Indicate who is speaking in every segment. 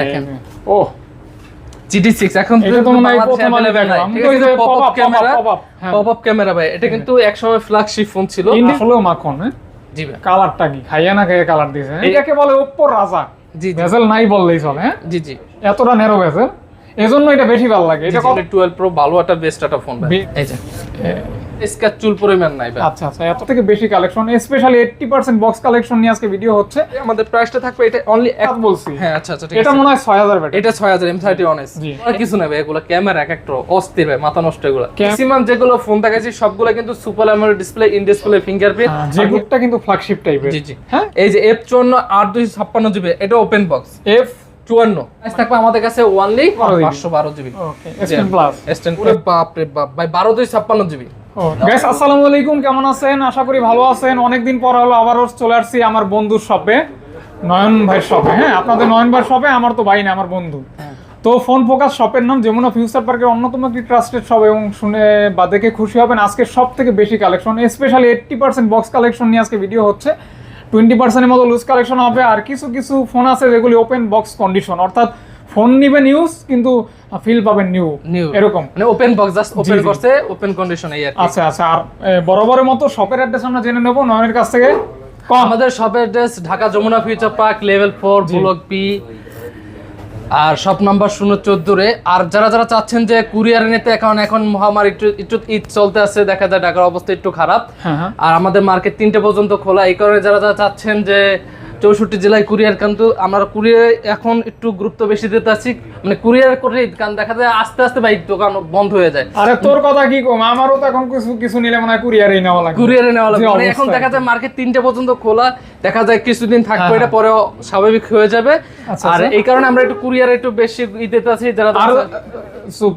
Speaker 1: দেখেন।
Speaker 2: ও।
Speaker 1: GT six এখন
Speaker 2: এটা তো
Speaker 1: বাংলাদেশে
Speaker 2: প্রথম আলো
Speaker 1: available
Speaker 2: দেখলাম।
Speaker 1: নাই।
Speaker 2: তো এই যে
Speaker 1: pop up camera
Speaker 2: pop-up, pop-up।
Speaker 1: Pop up camera ভাই। এটা কিন্তু একসময় ফ্ল্যাগশিপ ফোন ছিল।
Speaker 2: আসলেও মাখন
Speaker 1: জি ভাই।
Speaker 2: কালারটা কি? খাইয়া না খাইয়া কালার দিয়েছে হ্যাঁ? এটাকে বলে ওপ্পো রাজা
Speaker 1: জি
Speaker 2: ভেসেল নাই বললেই চলে হ্যাঁ?
Speaker 1: জি জি।
Speaker 2: এতটা নেরো ভেসেল এজন্য এটা বেশি ভালো লাগে। এটা কত
Speaker 1: টুয়েলভ প্রো ভালো একটা বেস্ট একটা ফোন ভাই। এই যে। স্কাচ চুল পরিমাণ নাই ভাই।
Speaker 2: আচ্ছা আচ্ছা এত থেকে বেশি collection specially eighty percent box collection নিয়ে আজকে ভিডিও হচ্ছে।
Speaker 1: আমাদের প্রাইসটা থাকবে এটা অনলি এক
Speaker 2: বলছি
Speaker 1: হ্যাঁ আচ্ছা আচ্ছা ঠিক
Speaker 2: এটা মনে হয় ছয় হাজার ব্যাটারি।
Speaker 1: এটা ছয় হাজার এম থার্টি কিছু না ভাই এগুলো ক্যামেরা এক একটা অস্থির ভাই মাথা নষ্ট এগুলো। ম্যাক্সিমাম যেগুলো ফোন দেখাচ্ছি সবগুলো কিন্তু super AMOLED display in display fingerprint
Speaker 2: যে গ্রুপটা কিন্তু ফ্ল্যাগশিপ টাইপের
Speaker 1: জি জি।
Speaker 2: হ্যাঁ?
Speaker 1: এই যে এফ চুয়ান্ন আট দুই ছাপ্পান্ন জিবি এটা ওপেন বক্স
Speaker 2: এফ
Speaker 1: চুয়ান্ন। থাকবে আমাদের কাছে ওয়ানলি পাঁচশো বারো জিবি
Speaker 2: ওকে এস10 প্লাস
Speaker 1: বাপ রে বাপ। ভাই বারো দুই ছাপ্পান্ন জিবি
Speaker 2: গাইস আসসালামু আলাইকুম, কেমন আছেন? আশা করি ভালো আছেন। অনেকদিন পর হলো আবারও চলে আসছি আমার বন্ধুর শপে নয়ন ভাইয়ের শপে হ্যাঁ আপনাদের নয়ন ভাইয়ের শপে আমার তো ভাই না আমার বন্ধু। তো ফোন ফোকাস শপের নাম যমুনা ফিউচার পার্কের অন্যতম একটি ট্রাস্টেড শপ এবং শুনে বা দেখে খুশি হবেন আজকে সব থেকে বেশি collection specially eighty percent box collection নিয়ে আজকে ভিডিও হচ্ছে। টোয়েন্টি পার্সেন্টের মতো লুজ কালেকশন হবে। আর কিছু কিছু ফোন আছে যেগুলি ওপেন বক্স কন্ডিশন অর্থাৎ ফোন নিবেন ইউজ কিন্তু ফিল পাবেন নিউ
Speaker 1: নিউ
Speaker 2: এরকম।
Speaker 1: মানে ওপেন বক্স জাস্ট ওপেন করছে ওপেন কন্ডিশন এই আর
Speaker 2: আচ্ছা আচ্ছা আর বরাবরের মতো শপের অ্যাড্রেস আমরা জেনে নেব নয়নের কাছ থেকে।
Speaker 1: আমাদের শপের address Dhaka Jamuna future park level four block P R shop number শূন্য চোদ্দ রে আর যারা যারা চাচ্ছেন যে কুরিয়ারে নিতে এখন এখন মহামারী একটু একটু ঈদ চলতে আছে দেখা যায় ঢাকার অবস্থা একটু খারাপ।
Speaker 2: হ্যাঁ হ্যাঁ।
Speaker 1: আর আমাদের মার্কেট তিনটে পর্যন্ত খোলা। এই কারণে যারা যারা চাচ্ছেন যে চৌষট্টি জেলায় কুরিয়ার কিন্তু আমরা কুরিয়ারে এখন একটু গুরুত্ব বেশি দিতে আছি। মানে কুরিয়ার করে কারণ দেখা যায় আস্তে আস্তে বাইক দোকান বন্ধ হয়ে যায়।
Speaker 2: আরে তোর কথা কি কম? আমারও তো এখন কিছু কিছু নিলে মনে হয় কুরিয়ারেই নেওয়া লাগে
Speaker 1: কুরিয়ারে নেওয়া লাগবে।
Speaker 2: যে
Speaker 1: মানে এখন দেখা যায় মার্কেট তিনটে পর্যন্ত খোলা। দেখা যায় কিছুদিন থাকবে
Speaker 2: হ্যাঁ,
Speaker 1: এটা পরে স্বাভাবিক হয়ে যাবে।
Speaker 2: আচ্ছা,
Speaker 1: আর
Speaker 2: আচ্ছা।
Speaker 1: এই কারণে আমরা একটু কুরিয়ারে একটু বেশি দিতে আছি যারা
Speaker 2: চুপ।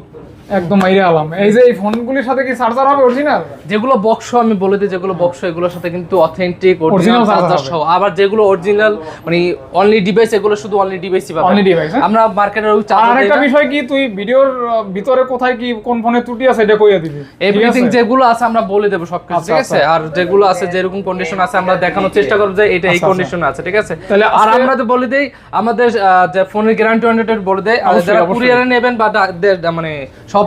Speaker 2: একদম আইরে আলাম। এই যে এই ফোনগুলির সাথে কি চার্জার হবে অরিজিনাল
Speaker 1: যেগুলো বক্স আমি বলে দিই যেগুলো বক্স এগুলোর সাথে কিন্তু অথেন্টিক অরিজিনাল চার্জার সহ আবার যেগুলো অরিজিনাল মানে অনলি ডিভাইস এগুলো শুধু অনলি ডিভাইসই পাবে
Speaker 2: device, হ্যাঁ?
Speaker 1: আমরা মার্কেটের ওই
Speaker 2: আর একটা বিষয় কি তুই ভিডিওর ভিতরে কোথায় কি কোন ফোনে ত্রুটি আছে এটা কইয়া দিবি।
Speaker 1: এভরিথিং যেগুলো আছে আমরা বলে দেবো সবকিছু
Speaker 2: আচ্ছা,
Speaker 1: ঠিক আছে? আর যেগুলো আছে যেরকম কন্ডিশন আছে আমরা দেখানোর চেষ্টা করব যে এটা এই
Speaker 2: আচ্ছা,
Speaker 1: কন্ডিশন আছে ঠিক আছে?
Speaker 2: তাহলে
Speaker 1: আর আমরা তো বলে দেই আমাদের যে ফোনের গ্যারান্টি ওয়ারেন্টি বলে দেয় আর যারা কুরিয়ারে নেবেন বা মানে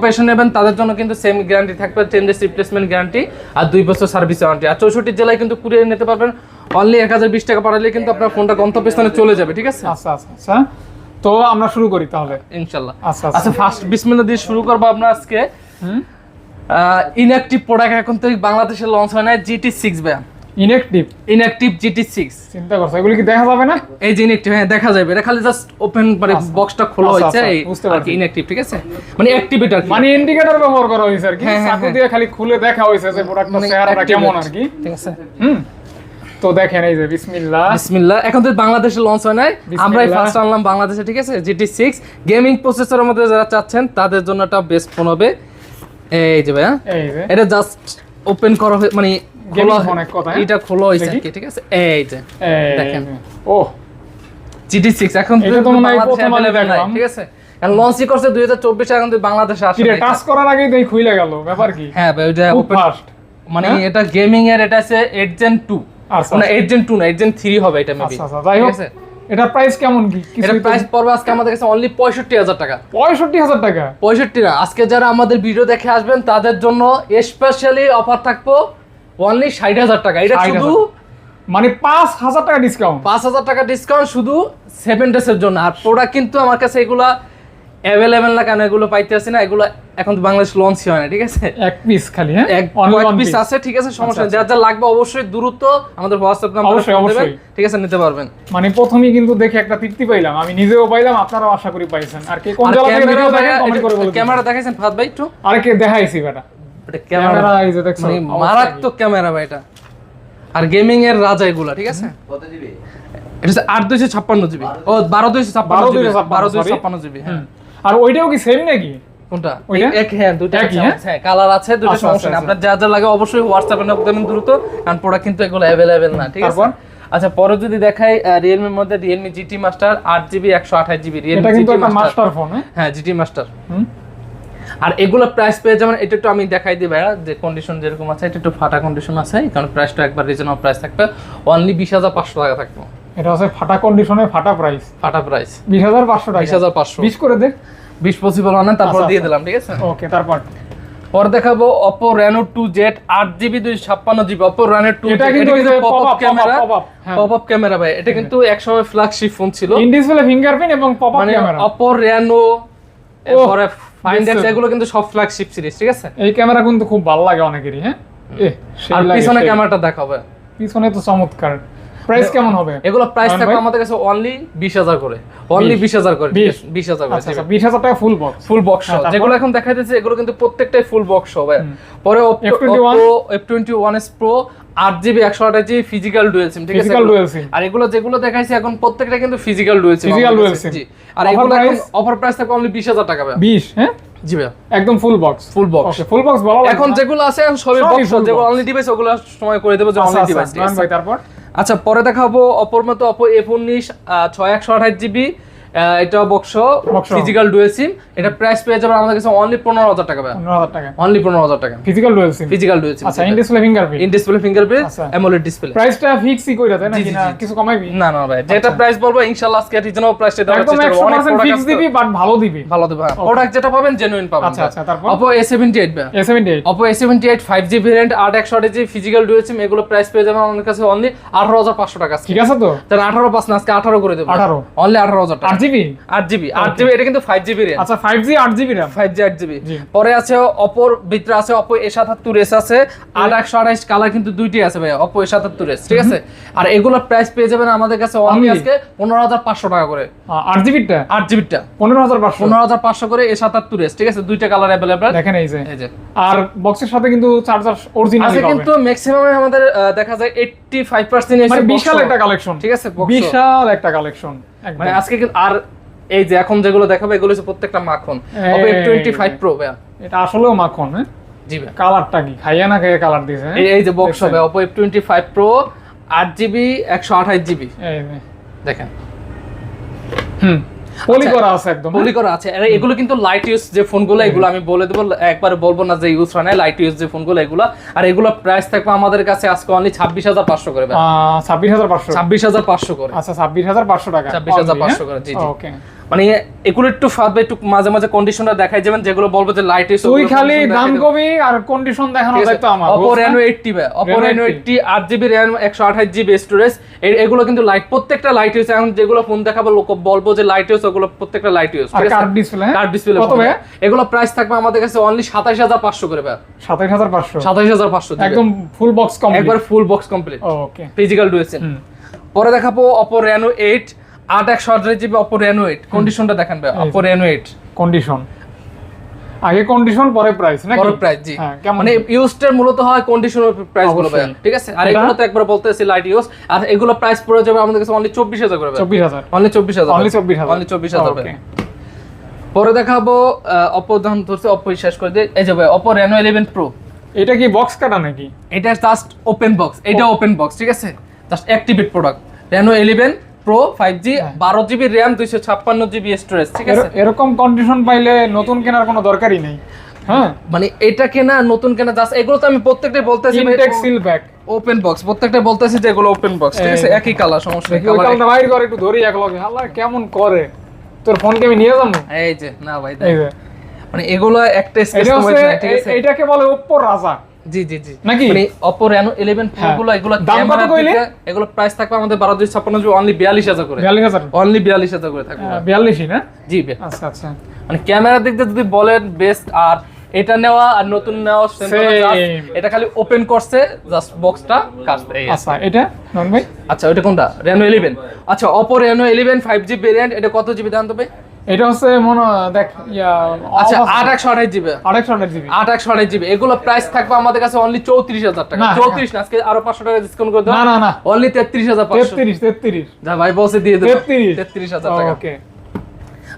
Speaker 1: এসে নেবেন তাদের জন্য কিন্তু সেম গ্যারান্টি থাকবে চেঞ্জেস রিপ্লেসমেন্ট গ্যারান্টি আর দুই বছর সার্ভিস ওয়ারেন্টি আর চৌষট্টি জেলায় কিন্তু কুরিয়ারে নিতে পারবেন অনলি এক হাজার বিশ টাকা পাঠালে কিন্তু আপনার ফোনটা গন্তব্যস্থানে চলে যাবে ঠিক আছে?
Speaker 2: আচ্ছা আচ্ছা আচ্ছা। তো আমরা শুরু করি তাহলে।
Speaker 1: ইনশাল্লাহ।
Speaker 2: আচ্ছা
Speaker 1: আচ্ছা। ফার্স্ট বিসমিল্লাহ দিয়ে শুরু করব আমরা আজকে। ইনঅ্যাক্টিভ প্রোডাক্ট এখন তো বাংলাদেশে লঞ্চ হয় না জিটি সিক্স ব্যাম
Speaker 2: ইনএক্টিভ
Speaker 1: ইনঅ্যাক্টিভ জিটি সিক্স
Speaker 2: চিন্তা করছ? এগুলি কি দেখা যাবে না?
Speaker 1: এই যে ইনঅ্যাক্টিভ হ্যাঁ দেখা যাবে। এটা খালি জাস্ট ওপেন মানে বক্সটা খোলা
Speaker 2: আচ্ছা,
Speaker 1: হয়েছে
Speaker 2: আচ্ছা, বুঝতে পারছি।
Speaker 1: কি ঠিক আছে? মানে অ্যাক্টিভেটার
Speaker 2: মানে ইন্ডিকেটর ব্যবহার করা হয়েছে আর কি।
Speaker 1: হ্যাঁ, হ্যাঁ,
Speaker 2: চাকু
Speaker 1: হ্যাঁ।
Speaker 2: দিয়ে খালি খুলে দেখা হয়েছে যে প্রোডাক্টটা
Speaker 1: মানে
Speaker 2: চেহারাটা কেমন আর কি।
Speaker 1: ঠিক আছে।
Speaker 2: হুম? তো দেখেন এই যে বিসমিল্লাহ
Speaker 1: বিসমিল্লাহ এখন তো বাংলাদেশে লঞ্চ হয় নাই। আমরাই ফার্স্ট আনলাম বাংলাদেশে ঠিক আছে? জিটি সিক্স গেমিং প্রসেসরের মধ্যে যারা চাচ্ছেন তাদের জন্য একটা বেস্ট ফোন হবে। এই যে ভাইয়া এটা জাস্ট ওপেন করা মানে খোলা
Speaker 2: এক
Speaker 1: এটা খোলা হয়েছে আর কি ঠিক আছে? এই যে দেখেন।
Speaker 2: যে। ও।
Speaker 1: সিক্স এখন
Speaker 2: এটা তো মনে হয় প্রথম আলো দেখলাম।
Speaker 1: ঠিক আছে? লঞ্চই করছে দুই হাজার চব্বিশে এখন বাংলাদেশে আসে
Speaker 2: কি রে
Speaker 1: নাই।
Speaker 2: টাচ করার আগেই দেই খুইলে গেল ব্যাপার কি?
Speaker 1: হ্যাঁ ভাই ওইটা
Speaker 2: খুব
Speaker 1: মানে
Speaker 2: হ্যাঁ?
Speaker 1: এটা গেমিং এর এটা আছে 8 জেন 2
Speaker 2: আচ্ছা,
Speaker 1: মানে 8 জেন 2 না 8 জেন 3 হবে এটা মেবি
Speaker 2: আচ্ছা আচ্ছা এটা প্রাইস কেমন কি?
Speaker 1: এটা প্রাইস পড়বে আজকে আমাদের কাছে অনলি 65000 টাকা।
Speaker 2: পঁয়ষট্টি হাজার টাকা?
Speaker 1: 65 না আজকে যারা আমাদের ভিডিও দেখে আসবেন তাদের জন্য স্পেশালি অফার থাকব অনলি 60000 টাকা। এটা শুধু
Speaker 2: মানে পাঁচ হাজার টাকা ডিসকাউন্ট
Speaker 1: 5000 টাকা ডিসকাউন্ট শুধু 7 ডেজ এর জন্য। আর প্রোডাক্ট কিন্তু আমার কাছে এগুলা অ্যাভেলেবেল না কেন এগুলো পাইতে না। এগুলো এখন তো বাংলাদেশ লঞ্চ হয় না ঠিক আছে?
Speaker 2: এক পিস খালি হ্যাঁ?
Speaker 1: এক পিস আছে ঠিক আছে? সমস্যা নেই। যার যা লাগবে অবশ্যই দ্রুত আমাদের হোয়াটসঅ্যাপ নাম্বারে
Speaker 2: অবশ্যই, অবশ্যই।
Speaker 1: ঠিক আছে? নিতে পারবেন।
Speaker 2: মানে প্রথমেই কিন্তু দেখে একটা তৃপ্তি পাইলাম। আমি নিজেও পাইলাম আপনারাও আশা করি পাইছেন। আর কে কোন জায়গা থেকে
Speaker 1: ক্যামেরা
Speaker 2: ভিডিও দেখেন কমেন্ট করে বলে দিন।
Speaker 1: ক্যামেরা দেখাইছেন ফাদ ভাই একটু?
Speaker 2: আরে কে দেখাইছি বেটা?
Speaker 1: এটা ক্যামেরা
Speaker 2: ক্যামেরা এই যে দেখছ
Speaker 1: মানে? মারাত্মক ক্যামেরা ভাই এটা। আর গেমিং এর রাজা এগুলা ঠিক আছে? এটা হচ্ছে আট দুইশো ছাপ্পান্ন জিবি। ও বারো দুইশো ছাপ্পান্ন জিবি বারো দুইশো ছাপ্পান্ন জিবি হ্যাঁ।
Speaker 2: আর ওইটাও কি সেম নাকি?
Speaker 1: কোনটা? এক হ্যাঁ দুটো হ্যাঁ? কালার আছে দুটো
Speaker 2: আচ্ছা,
Speaker 1: সমস্যা নেই।
Speaker 2: আচ্ছা,
Speaker 1: আপনার যা যা লাগে অবশ্যই হোয়াটসঅ্যাপে নক দেবেন দ্রুত কারণ প্রোডাক্ট কিন্তু এগুলো অ্যাভেলেবেল না ঠিক আছে? আচ্ছা পরে যদি দেখাই রিয়েলমির মধ্যে রিয়েলমি জিটি মাস্টার আট জিবি একশো আঠাশ GB Realme GT master
Speaker 2: master phone হ্যাঁ?
Speaker 1: হ্যাঁ জিটি মাস্টার
Speaker 2: হুম।
Speaker 1: আর এগুলো প্রাইস পেয়ে যেমন এটা একটু আমি দেখাই দিই ভাইয়া যে কন্ডিশন যেরকম আছে এটা একটু ফাটা কন্ডিশন আছে কারণ প্রাইসটা একবার রিজনেবল প্রাইস থাকবে। অনলি বিশ হাজার পাঁচশো টাকা থাকবে।
Speaker 2: এটা হচ্ছে ফাটা কন্ডিশনে ফাটা প্রাইস
Speaker 1: ফাটা প্রাইস
Speaker 2: বিশ হাজার পাঁচশো টাকা।
Speaker 1: বিশ হাজার পাঁচশো।
Speaker 2: বিশ করে দে।
Speaker 1: বিশ পসিবল হয় না তারপর
Speaker 2: আচ্ছা,
Speaker 1: দিয়ে
Speaker 2: আচ্ছা।
Speaker 1: দিলাম ঠিক আছে?
Speaker 2: ওকে তারপর?
Speaker 1: পরে দেখাবো অপো রেনো টু জেড আট জিবি দুই ছাপ্পান্ন জিবি অপো রেনো টু
Speaker 2: এটা কিন্তু
Speaker 1: পপ আপ ক্যামেরা
Speaker 2: হ্যাঁ।
Speaker 1: পপ আপ ক্যামেরা ভাই এটা কিন্তু একসময় ফ্ল্যাগশিপ ফোন ছিল।
Speaker 2: ইন ডিসপ্লে ফিঙ্গারপ্রিন্ট এবং pop up camera
Speaker 1: Oppo Reno এরপরে এগুলো কিন্তু সব ফ্ল্যাগশিপ সিরিজ ঠিক আছে?
Speaker 2: এই ক্যামেরা কিন্তু খুব ভালো লাগে অনেকেরই হ্যাঁ?
Speaker 1: আর পিছনে। ক্যামেরাটা দেখাবে।
Speaker 2: পিছনে তো চমৎকার। প্রাইস কেমন হবে?
Speaker 1: এগুলো প্রাইস থাকবে আমাদের কাছে অনলি বিশ হাজার করে। অনলি বিশ। হাজার করে
Speaker 2: বিশ?
Speaker 1: বিশ হাজার করে
Speaker 2: আচ্ছা আচ্ছা বিশ হাজার টাকা ফুল বক্স
Speaker 1: ফুল বক্স যেগুলো এখন দেখা যাচ্ছে এগুলো কিন্তু প্রত্যেকটাই ফুল বক্স হবে পরে
Speaker 2: F21?
Speaker 1: Oppo F21 s Pro 8 GB 128 GB physical dual SIM ঠিক আছে। আর এগুলো যেগুলো দেখাইছি এখন প্রত্যেকটা কিন্তু physical dual SIM
Speaker 2: dual SIM।
Speaker 1: জি। আর এগুলো এখন অফার প্রাইস থাকবে অনলি 20000 টাকা ভাই।
Speaker 2: বিশ হ্যাঁ?
Speaker 1: জি ভাই।
Speaker 2: একদম full box
Speaker 1: full box
Speaker 2: okay full box বলা
Speaker 1: এখন যেগুলো আছে এখন সবই বক্স যেগুলো অনলি ডিভাইস ওগুলো সময় করে দেবো যে
Speaker 2: আচ্ছা,
Speaker 1: অনলি
Speaker 2: আচ্ছা,
Speaker 1: ডিভাইস
Speaker 2: নয়ন ভাই তারপর?
Speaker 1: আচ্ছা পরে দেখাবো অপর মতো অপো এফ উনিশ ছয় একশো আঠাশ জিবি এটা box
Speaker 2: Box
Speaker 1: physical dual SIM এটা প্রাইস পেয়ে যাবে আমাদের কাছে অনলি পনেরো হাজার টাকা
Speaker 2: পনেরো হাজার টাকা।
Speaker 1: অনলি পনেরো হাজার টাকা।
Speaker 2: Physical dual SIM
Speaker 1: physical dual SIM
Speaker 2: আচ্ছা in display fingerprint
Speaker 1: in display fingerprint
Speaker 2: আচ্ছা।
Speaker 1: অ্যামোলেড ডিসপ্লে
Speaker 2: প্রাইসটা ফিক্সই কইরা তাই নাকি না কিছু কমাইবি?
Speaker 1: না না ভাই। যেটা প্রাইস বলব ইনশাআল্লাহ আজকে রিজনেবল প্রাইসে দেওয়ার
Speaker 2: একদম
Speaker 1: চেষ্টা করব।
Speaker 2: 100% ফিক্স দিবি বাট ভালো দিবি।
Speaker 1: ভালো দেবে প্রোডাক্ট যেটা পাবেন জেনুইন পাবেন
Speaker 2: আচ্ছা, আচ্ছা, তারপর?
Speaker 1: Oppo A78 ভাই।
Speaker 2: A78
Speaker 1: Oppo A78 5G variant 8 128 GB physical dual SIM এগুলো প্রাইস পেয়ে যাবেন আমাদের কাছে অনলি 18500 টাকা
Speaker 2: ঠিক আছে তো?
Speaker 1: তাহলে 18 পাস না আজকে 18 করে দেবো।
Speaker 2: 18
Speaker 1: অনলি 18000 টাকা।
Speaker 2: জিবি?
Speaker 1: 8 জিবি 8 জিবি এটা কিন্তু 5 জিবি র্যাম
Speaker 2: আচ্ছা ফাইভ জি আট জিবি র্যাম
Speaker 1: 5G 8 জিবি। পরে আছে অপোর ভিতরে আছে অপো এ সাতাত্তর এস আছে। আর একশো আঠাইশ কালার কিন্তু দুইটি আছে ভাই অপো এ সাতাত্তর এস ঠিক আছে? আর এগুলোর প্রাইস পেয়ে যাবেন আমাদের কাছে অনলি আজকে পনেরো হাজার পাঁচশো টাকা করে।
Speaker 2: আট জিবিটা
Speaker 1: আট জিবিটা
Speaker 2: পনেরো হাজার পাঁচশো।
Speaker 1: পনেরো হাজার পাঁচশো করে এ সাতাত্তর এস ঠিক আছে? দুইটা কালার অ্যাভেলেবেল
Speaker 2: দেখেন এই যে। আর বক্সের সাথে কিন্তু চার্জার অরিজিনাল
Speaker 1: আজকে কিন্তু ম্যাক্সিমাম আমাদের দেখা যায় এইটটি ফাইভ পার্সেন্ট
Speaker 2: বিশাল একটা কালেকশন
Speaker 1: ঠিক আছে
Speaker 2: বিশাল একটা কালেকশন
Speaker 1: মানে আজকে আর এই যে এখন যেগুলো দেখাবে এগুলো হচ্ছে প্রত্যেকটা মাখন। অপো টোয়েন্টি ফাইভ প্রো ভাইয়া।
Speaker 2: এটা আসলেও মাখন হ্যাঁ?
Speaker 1: জি ভাই
Speaker 2: কালারটা কি? খাইয়া না খাইয়া কালার দিয়েছে হ্যাঁ?
Speaker 1: এই- এই যে বক্স? হবে Oppo F twenty five pro আট জিবি একশো আঠাশ জিবি
Speaker 2: এই
Speaker 1: দেখেন।
Speaker 2: হুম। পলি
Speaker 1: আচ্ছা,
Speaker 2: করা আছে একদম
Speaker 1: পলি করা আছে। এগুলো কিন্তু লাইট ইউজ যে ফোনগুলো এগুলো আমি বলে দেবো একবার বলব না যে ইউজ হয় না লাইট ইউজ যে ফোনগুলো এগুলো। আর এগুলো প্রাইস থাকবে আমাদের কাছে আজকে অনলি ছাব্বিশ হাজার পাঁচশো করে
Speaker 2: ছাব্বিশ হাজার পাঁচশো।
Speaker 1: ছাব্বিশ হাজার পাঁচশো করে।
Speaker 2: আচ্ছা ছাব্বিশ হাজার পাঁচশো টাকা
Speaker 1: 26,500 করে, জি, জি।
Speaker 2: ওকে
Speaker 1: মানে এগুলো একটু ফাঁদবে একটু মাঝে মাঝে কন্ডিশনটা দেখাই যাবেন যেগুলো বলব যে লাইট ইউজ
Speaker 2: তুই খালি দাম কবি আর কন্ডিশন দেখানো দায়িত্ব আমার
Speaker 1: Oppo? Reno eighty Oppo Reno
Speaker 2: 80
Speaker 1: eighty আট জিবি র্যাম একশো আঠাশ জিবি স্টোরেজ এগুলো কিন্তু লাইট প্রত্যেকটা লাইট ইউজ এখন যেগুলো ফোন দেখাবো লোক বলব যে লাইট ইউজ ওগুলো প্রত্যেকটা লাইট ইউজ
Speaker 2: আর কার্ড ডিসপ্লে
Speaker 1: কার্ড ডিসপ্লে
Speaker 2: কত ভাই
Speaker 1: এগুলো প্রাইস থাকবে আমাদের কাছে অনলি সাতাইশ হাজার পাঁচশো করে ভাই।
Speaker 2: সাতাইশ হাজার পাঁচশো?
Speaker 1: সাতাইশ হাজার পাঁচশো
Speaker 2: একদম ফুল বক্স কম
Speaker 1: একবার full box complete
Speaker 2: okay
Speaker 1: physical dual SIM পরে দেখাবো অপো রেনো এইট আট একশো আঠাশ জিবি অপো রেনো এইট কন্ডিশনটা দেখেন ভাই অপো রেনো এইট
Speaker 2: কন্ডিশন আগে কন্ডিশন পরে প্রাইস নাকি?
Speaker 1: বড় প্রাইস জি।
Speaker 2: হ্যাঁ,
Speaker 1: মানে ইউজটার মূলত হয় কন্ডিশনাল প্রাইসগুলো ভাই ঠিক আছে? আর এগুলো তো একবার বলতেছি লাইট ইউজ আর এগুলো প্রাইস পড়ে যাবে আমাদের কাছে অনলি চব্বিশ হাজার করে
Speaker 2: চব্বিশ হাজার।
Speaker 1: অনলি চব্বিশ হাজার।
Speaker 2: অনলি চব্বিশ হাজার।
Speaker 1: অনলি চব্বিশ হাজার
Speaker 2: ওকে
Speaker 1: পরে দেখাবো অপো দাম ধরছে অপো শেষ করে দিয়ে এই যে ভাই অপো রেনো ইলেভেন প্রো
Speaker 2: এটা কি বক্স কাটা নাকি?
Speaker 1: এটা জাস্ট ওপেন বক্স এটা ওপেন বক্স ঠিক আছে? Just activate product Reno eleven pro five G
Speaker 2: হ্যাঁ।
Speaker 1: বারো জিবি র্যাম দুইশো ছাপ্পান্ন জিবি স্টোরেজ ঠিক আছে?
Speaker 2: এরকম কন্ডিশন পাইলে নতুন কেনার কোনো দরকারই নেই। হ্যাঁ?
Speaker 1: মানে এটা কেনা নতুন কেনা জাস্ট এগুলো তো আমি প্রত্যেকটাই বলতেছি
Speaker 2: intact seal back
Speaker 1: open box প্রত্যেকটা বলতেছি যে এগুলো ওপেন বক্স ঠিক আছে? একই কালার সমস্যা নেই কালার
Speaker 2: বাইর করে একটু ধরি এক লগে। আল্লাহ কেমন করে? তোর ফোনকে আমি নিয়ে যাব?
Speaker 1: এই যে না ভাই মানে এগুলো একটা
Speaker 2: হচ্ছে
Speaker 1: ঠিক আছে?
Speaker 2: এ- এইটাকে বলে ওপ্পো রাজা
Speaker 1: জি জি জি।
Speaker 2: নাকি?
Speaker 1: মানে Oppo Reno 11 Pro
Speaker 2: হ্যাঁ।
Speaker 1: গুলো এগুলো
Speaker 2: দাম কত কইলে?
Speaker 1: এগুলো প্রাইস থাকবে আমাদের 1256 জিবি অনলি 42000 করে।
Speaker 2: বিয়াল্লিশ হাজার?
Speaker 1: অনলি 42000 করে থাকবে।
Speaker 2: বিয়াল্লিশই না?
Speaker 1: জি
Speaker 2: আচ্ছা আচ্ছা।
Speaker 1: মানে দিক দিয়ে যদি বলেন বেস্ট আর এটা নেওয়া আর নতুন নেওয়া. এটা খালি ওপেন করছে জাস্ট বক্সটা আছে।
Speaker 2: আচ্ছা এটা? নন ভাই?
Speaker 1: আচ্ছা ওটা কোনটা? Reno 11 আচ্ছা Oppo Reno 11 5G ভেরিয়েন্ট এটা কত জিবি দাম তবে
Speaker 2: এটা হচ্ছে মনে দেখ
Speaker 1: আচ্ছা 8 128 জিবি।
Speaker 2: আড়াইশো আঠাশ জিবি।
Speaker 1: আট একশো আঠাশ জিবি। এগুলো প্রাইস থাকবে আমাদের কাছে অনলি চৌত্রিশ হাজার টাকা। চৌত্রিশ না আজকে আরও পাঁচশো টাকা ডিসকাউন্ট করে
Speaker 2: না না না।
Speaker 1: অনলি তেত্রিশ হাজার
Speaker 2: তেত্রিশ তেত্রিশ।
Speaker 1: যা ভাই বসে দিয়ে দেবো।
Speaker 2: তেত্রিশ।
Speaker 1: তেত্রিশ হাজার টাকা।
Speaker 2: ওকে।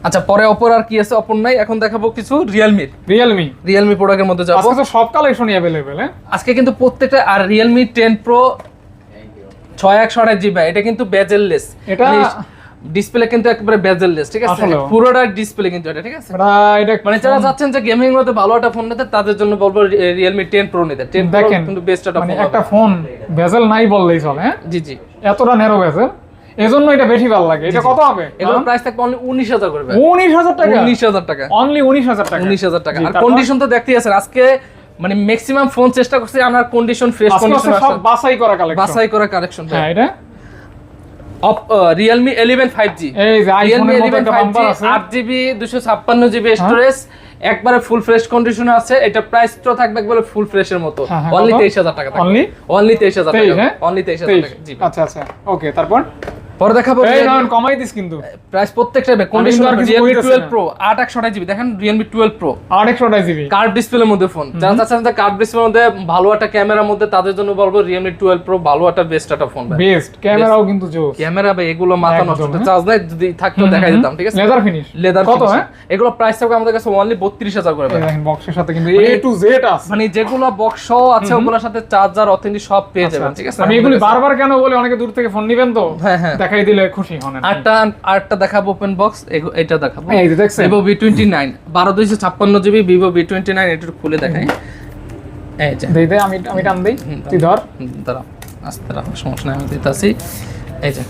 Speaker 1: আচ্ছা পরে অপর আর কি আছে? অপর নাই এখন দেখাবো কিছু রিয়েলমি
Speaker 2: রিয়েলমি
Speaker 1: রিয়েলমি প্রোডাক্টের মধ্যে যাব।
Speaker 2: আজকে সব কালেকশনই অ্যাভেলেবেল হ্যাঁ?
Speaker 1: আজকে কিন্তু প্রত্যেকটা আর রিয়েলমি টেন প্রো ছয় একশো আঠাশ জিবি এটা কিন্তু বেজেললেস
Speaker 2: এটা-
Speaker 1: ডিসপ্লে কিন্তু একেবারে বেজেললেস ঠিক আছে? পুরোটা ডিসপ্লে কিন্তু এটা ঠিক আছে? মানে যারা চাচ্ছেন যে গেমিং মধ্যে ভালো একটা ফোন নিতে তাদের জন্য বলব রিয়েলমি টেন প্রো নিতে। টেন প্রো
Speaker 2: দেখেন
Speaker 1: কিন্তু বেস্ট একটা
Speaker 2: মানে
Speaker 1: ফোন
Speaker 2: একটা ফোন ভেজেল নাই বললেই চলে হ্যাঁ?
Speaker 1: জি জি।
Speaker 2: এতটা নেরো ভেজেল এজন্য এটা বেশি ভালো লাগে। এটা কত হবে?
Speaker 1: এগুলো প্রাইস থাকবে অনলি উনিশ হাজার করবে
Speaker 2: উনিশ হাজার টাকা?
Speaker 1: উনিশ হাজার টাকা।
Speaker 2: অনলি উনিশ হাজার টাকা।
Speaker 1: উনিশ হাজার টাকা। আর কন্ডিশন তো দেখতেই আছেন আজকে মানে ম্যাক্সিমাম ফোন চেষ্টা করছে আমার কন্ডিশন ফ্রেশ কন্ডিশন
Speaker 2: সব বাছাই করা কালেকশন
Speaker 1: বাছাই করা কালেকশন
Speaker 2: হ্যাঁ এটা?
Speaker 1: Realme eleven five G Realme eleven five G আট জিবি দুশো ছাপ্পান্ন জিবি স্টোরেজ একবারে ফুল ফ্রেশ কন্ডিশনে আছে। এটা প্রাইস তো থাকবে একবারে ফুল ফ্রেশের মতো।
Speaker 2: হ্যাঁ, হ্যাঁ,
Speaker 1: অনলি
Speaker 2: কত?
Speaker 1: তেইশ হাজার টাকা? অনলি হাজার
Speaker 2: তেইশ,
Speaker 1: টাকা।
Speaker 2: হ্যাঁ?
Speaker 1: অনলি তেইশ হাজার
Speaker 2: তেইশ
Speaker 1: টাকা জি
Speaker 2: আচ্ছা আচ্ছা। ওকে তারপর?
Speaker 1: পরে দেখাবো
Speaker 2: এই কমাই দিস কিন্তু।
Speaker 1: প্রাইস কন্ডিশন আট একশো জিবি দেখেন
Speaker 2: আর জিবি
Speaker 1: কার্ড ডিসপ্লের মধ্যে ফোন যারা চাচ্ছেন যে ডিসপ্লের মধ্যে ভালো একটা ক্যামেরার মধ্যে তাদের জন্য বলব রিয়েলমি টুয়েলভ প্রো ভালো একটা বেস্ট একটা ফোন
Speaker 2: বেস্ট ক্যামেরাও কিন্তু জোস।
Speaker 1: ক্যামেরা ভাই এগুলো মাথা নষ্ট
Speaker 2: হ্যাঁ।
Speaker 1: চার্জ নাই যদি থাকতো দেখাই দিতাম ঠিক আছে?
Speaker 2: লেদার ফিনিশ
Speaker 1: লেদার
Speaker 2: কত হ্যাঁ?
Speaker 1: এগুলো প্রাইস থাকবে আমাদের কাছে অনলি বত্রিশ হাজার করে ভাই।
Speaker 2: দেখেন বক্সের সাথে কিন্তু এ টু জেড আছে।
Speaker 1: মানে যেগুলো বক্স আছে ওগুলোর সাথে চার্জার অথেন্টিক সব পেয়ে যাবেন ঠিক আছে?
Speaker 2: আমি এগুলি বারবার কেন বলে অনেকে দূর থেকে ফোন নিবেন তো?
Speaker 1: হ্যাঁ হ্যাঁ।
Speaker 2: দেখাই দিলে খুশি হন
Speaker 1: আটটা আটটা দেখাবো ওপেন বক্স এটা দেখাবো। ভিভো ভি টোয়েন্টি নাইন বারো দুইশো ছাপ্পান্ন GB Vivo V twenty nine এটা খুলে দেখাই। এই যে।
Speaker 2: দেই দে আমি আমি টান দেই। তুই ধর।
Speaker 1: দাঁড়াও। আস্তে রাখো সমস্যা নাই আমি দিতেছি। এই যে।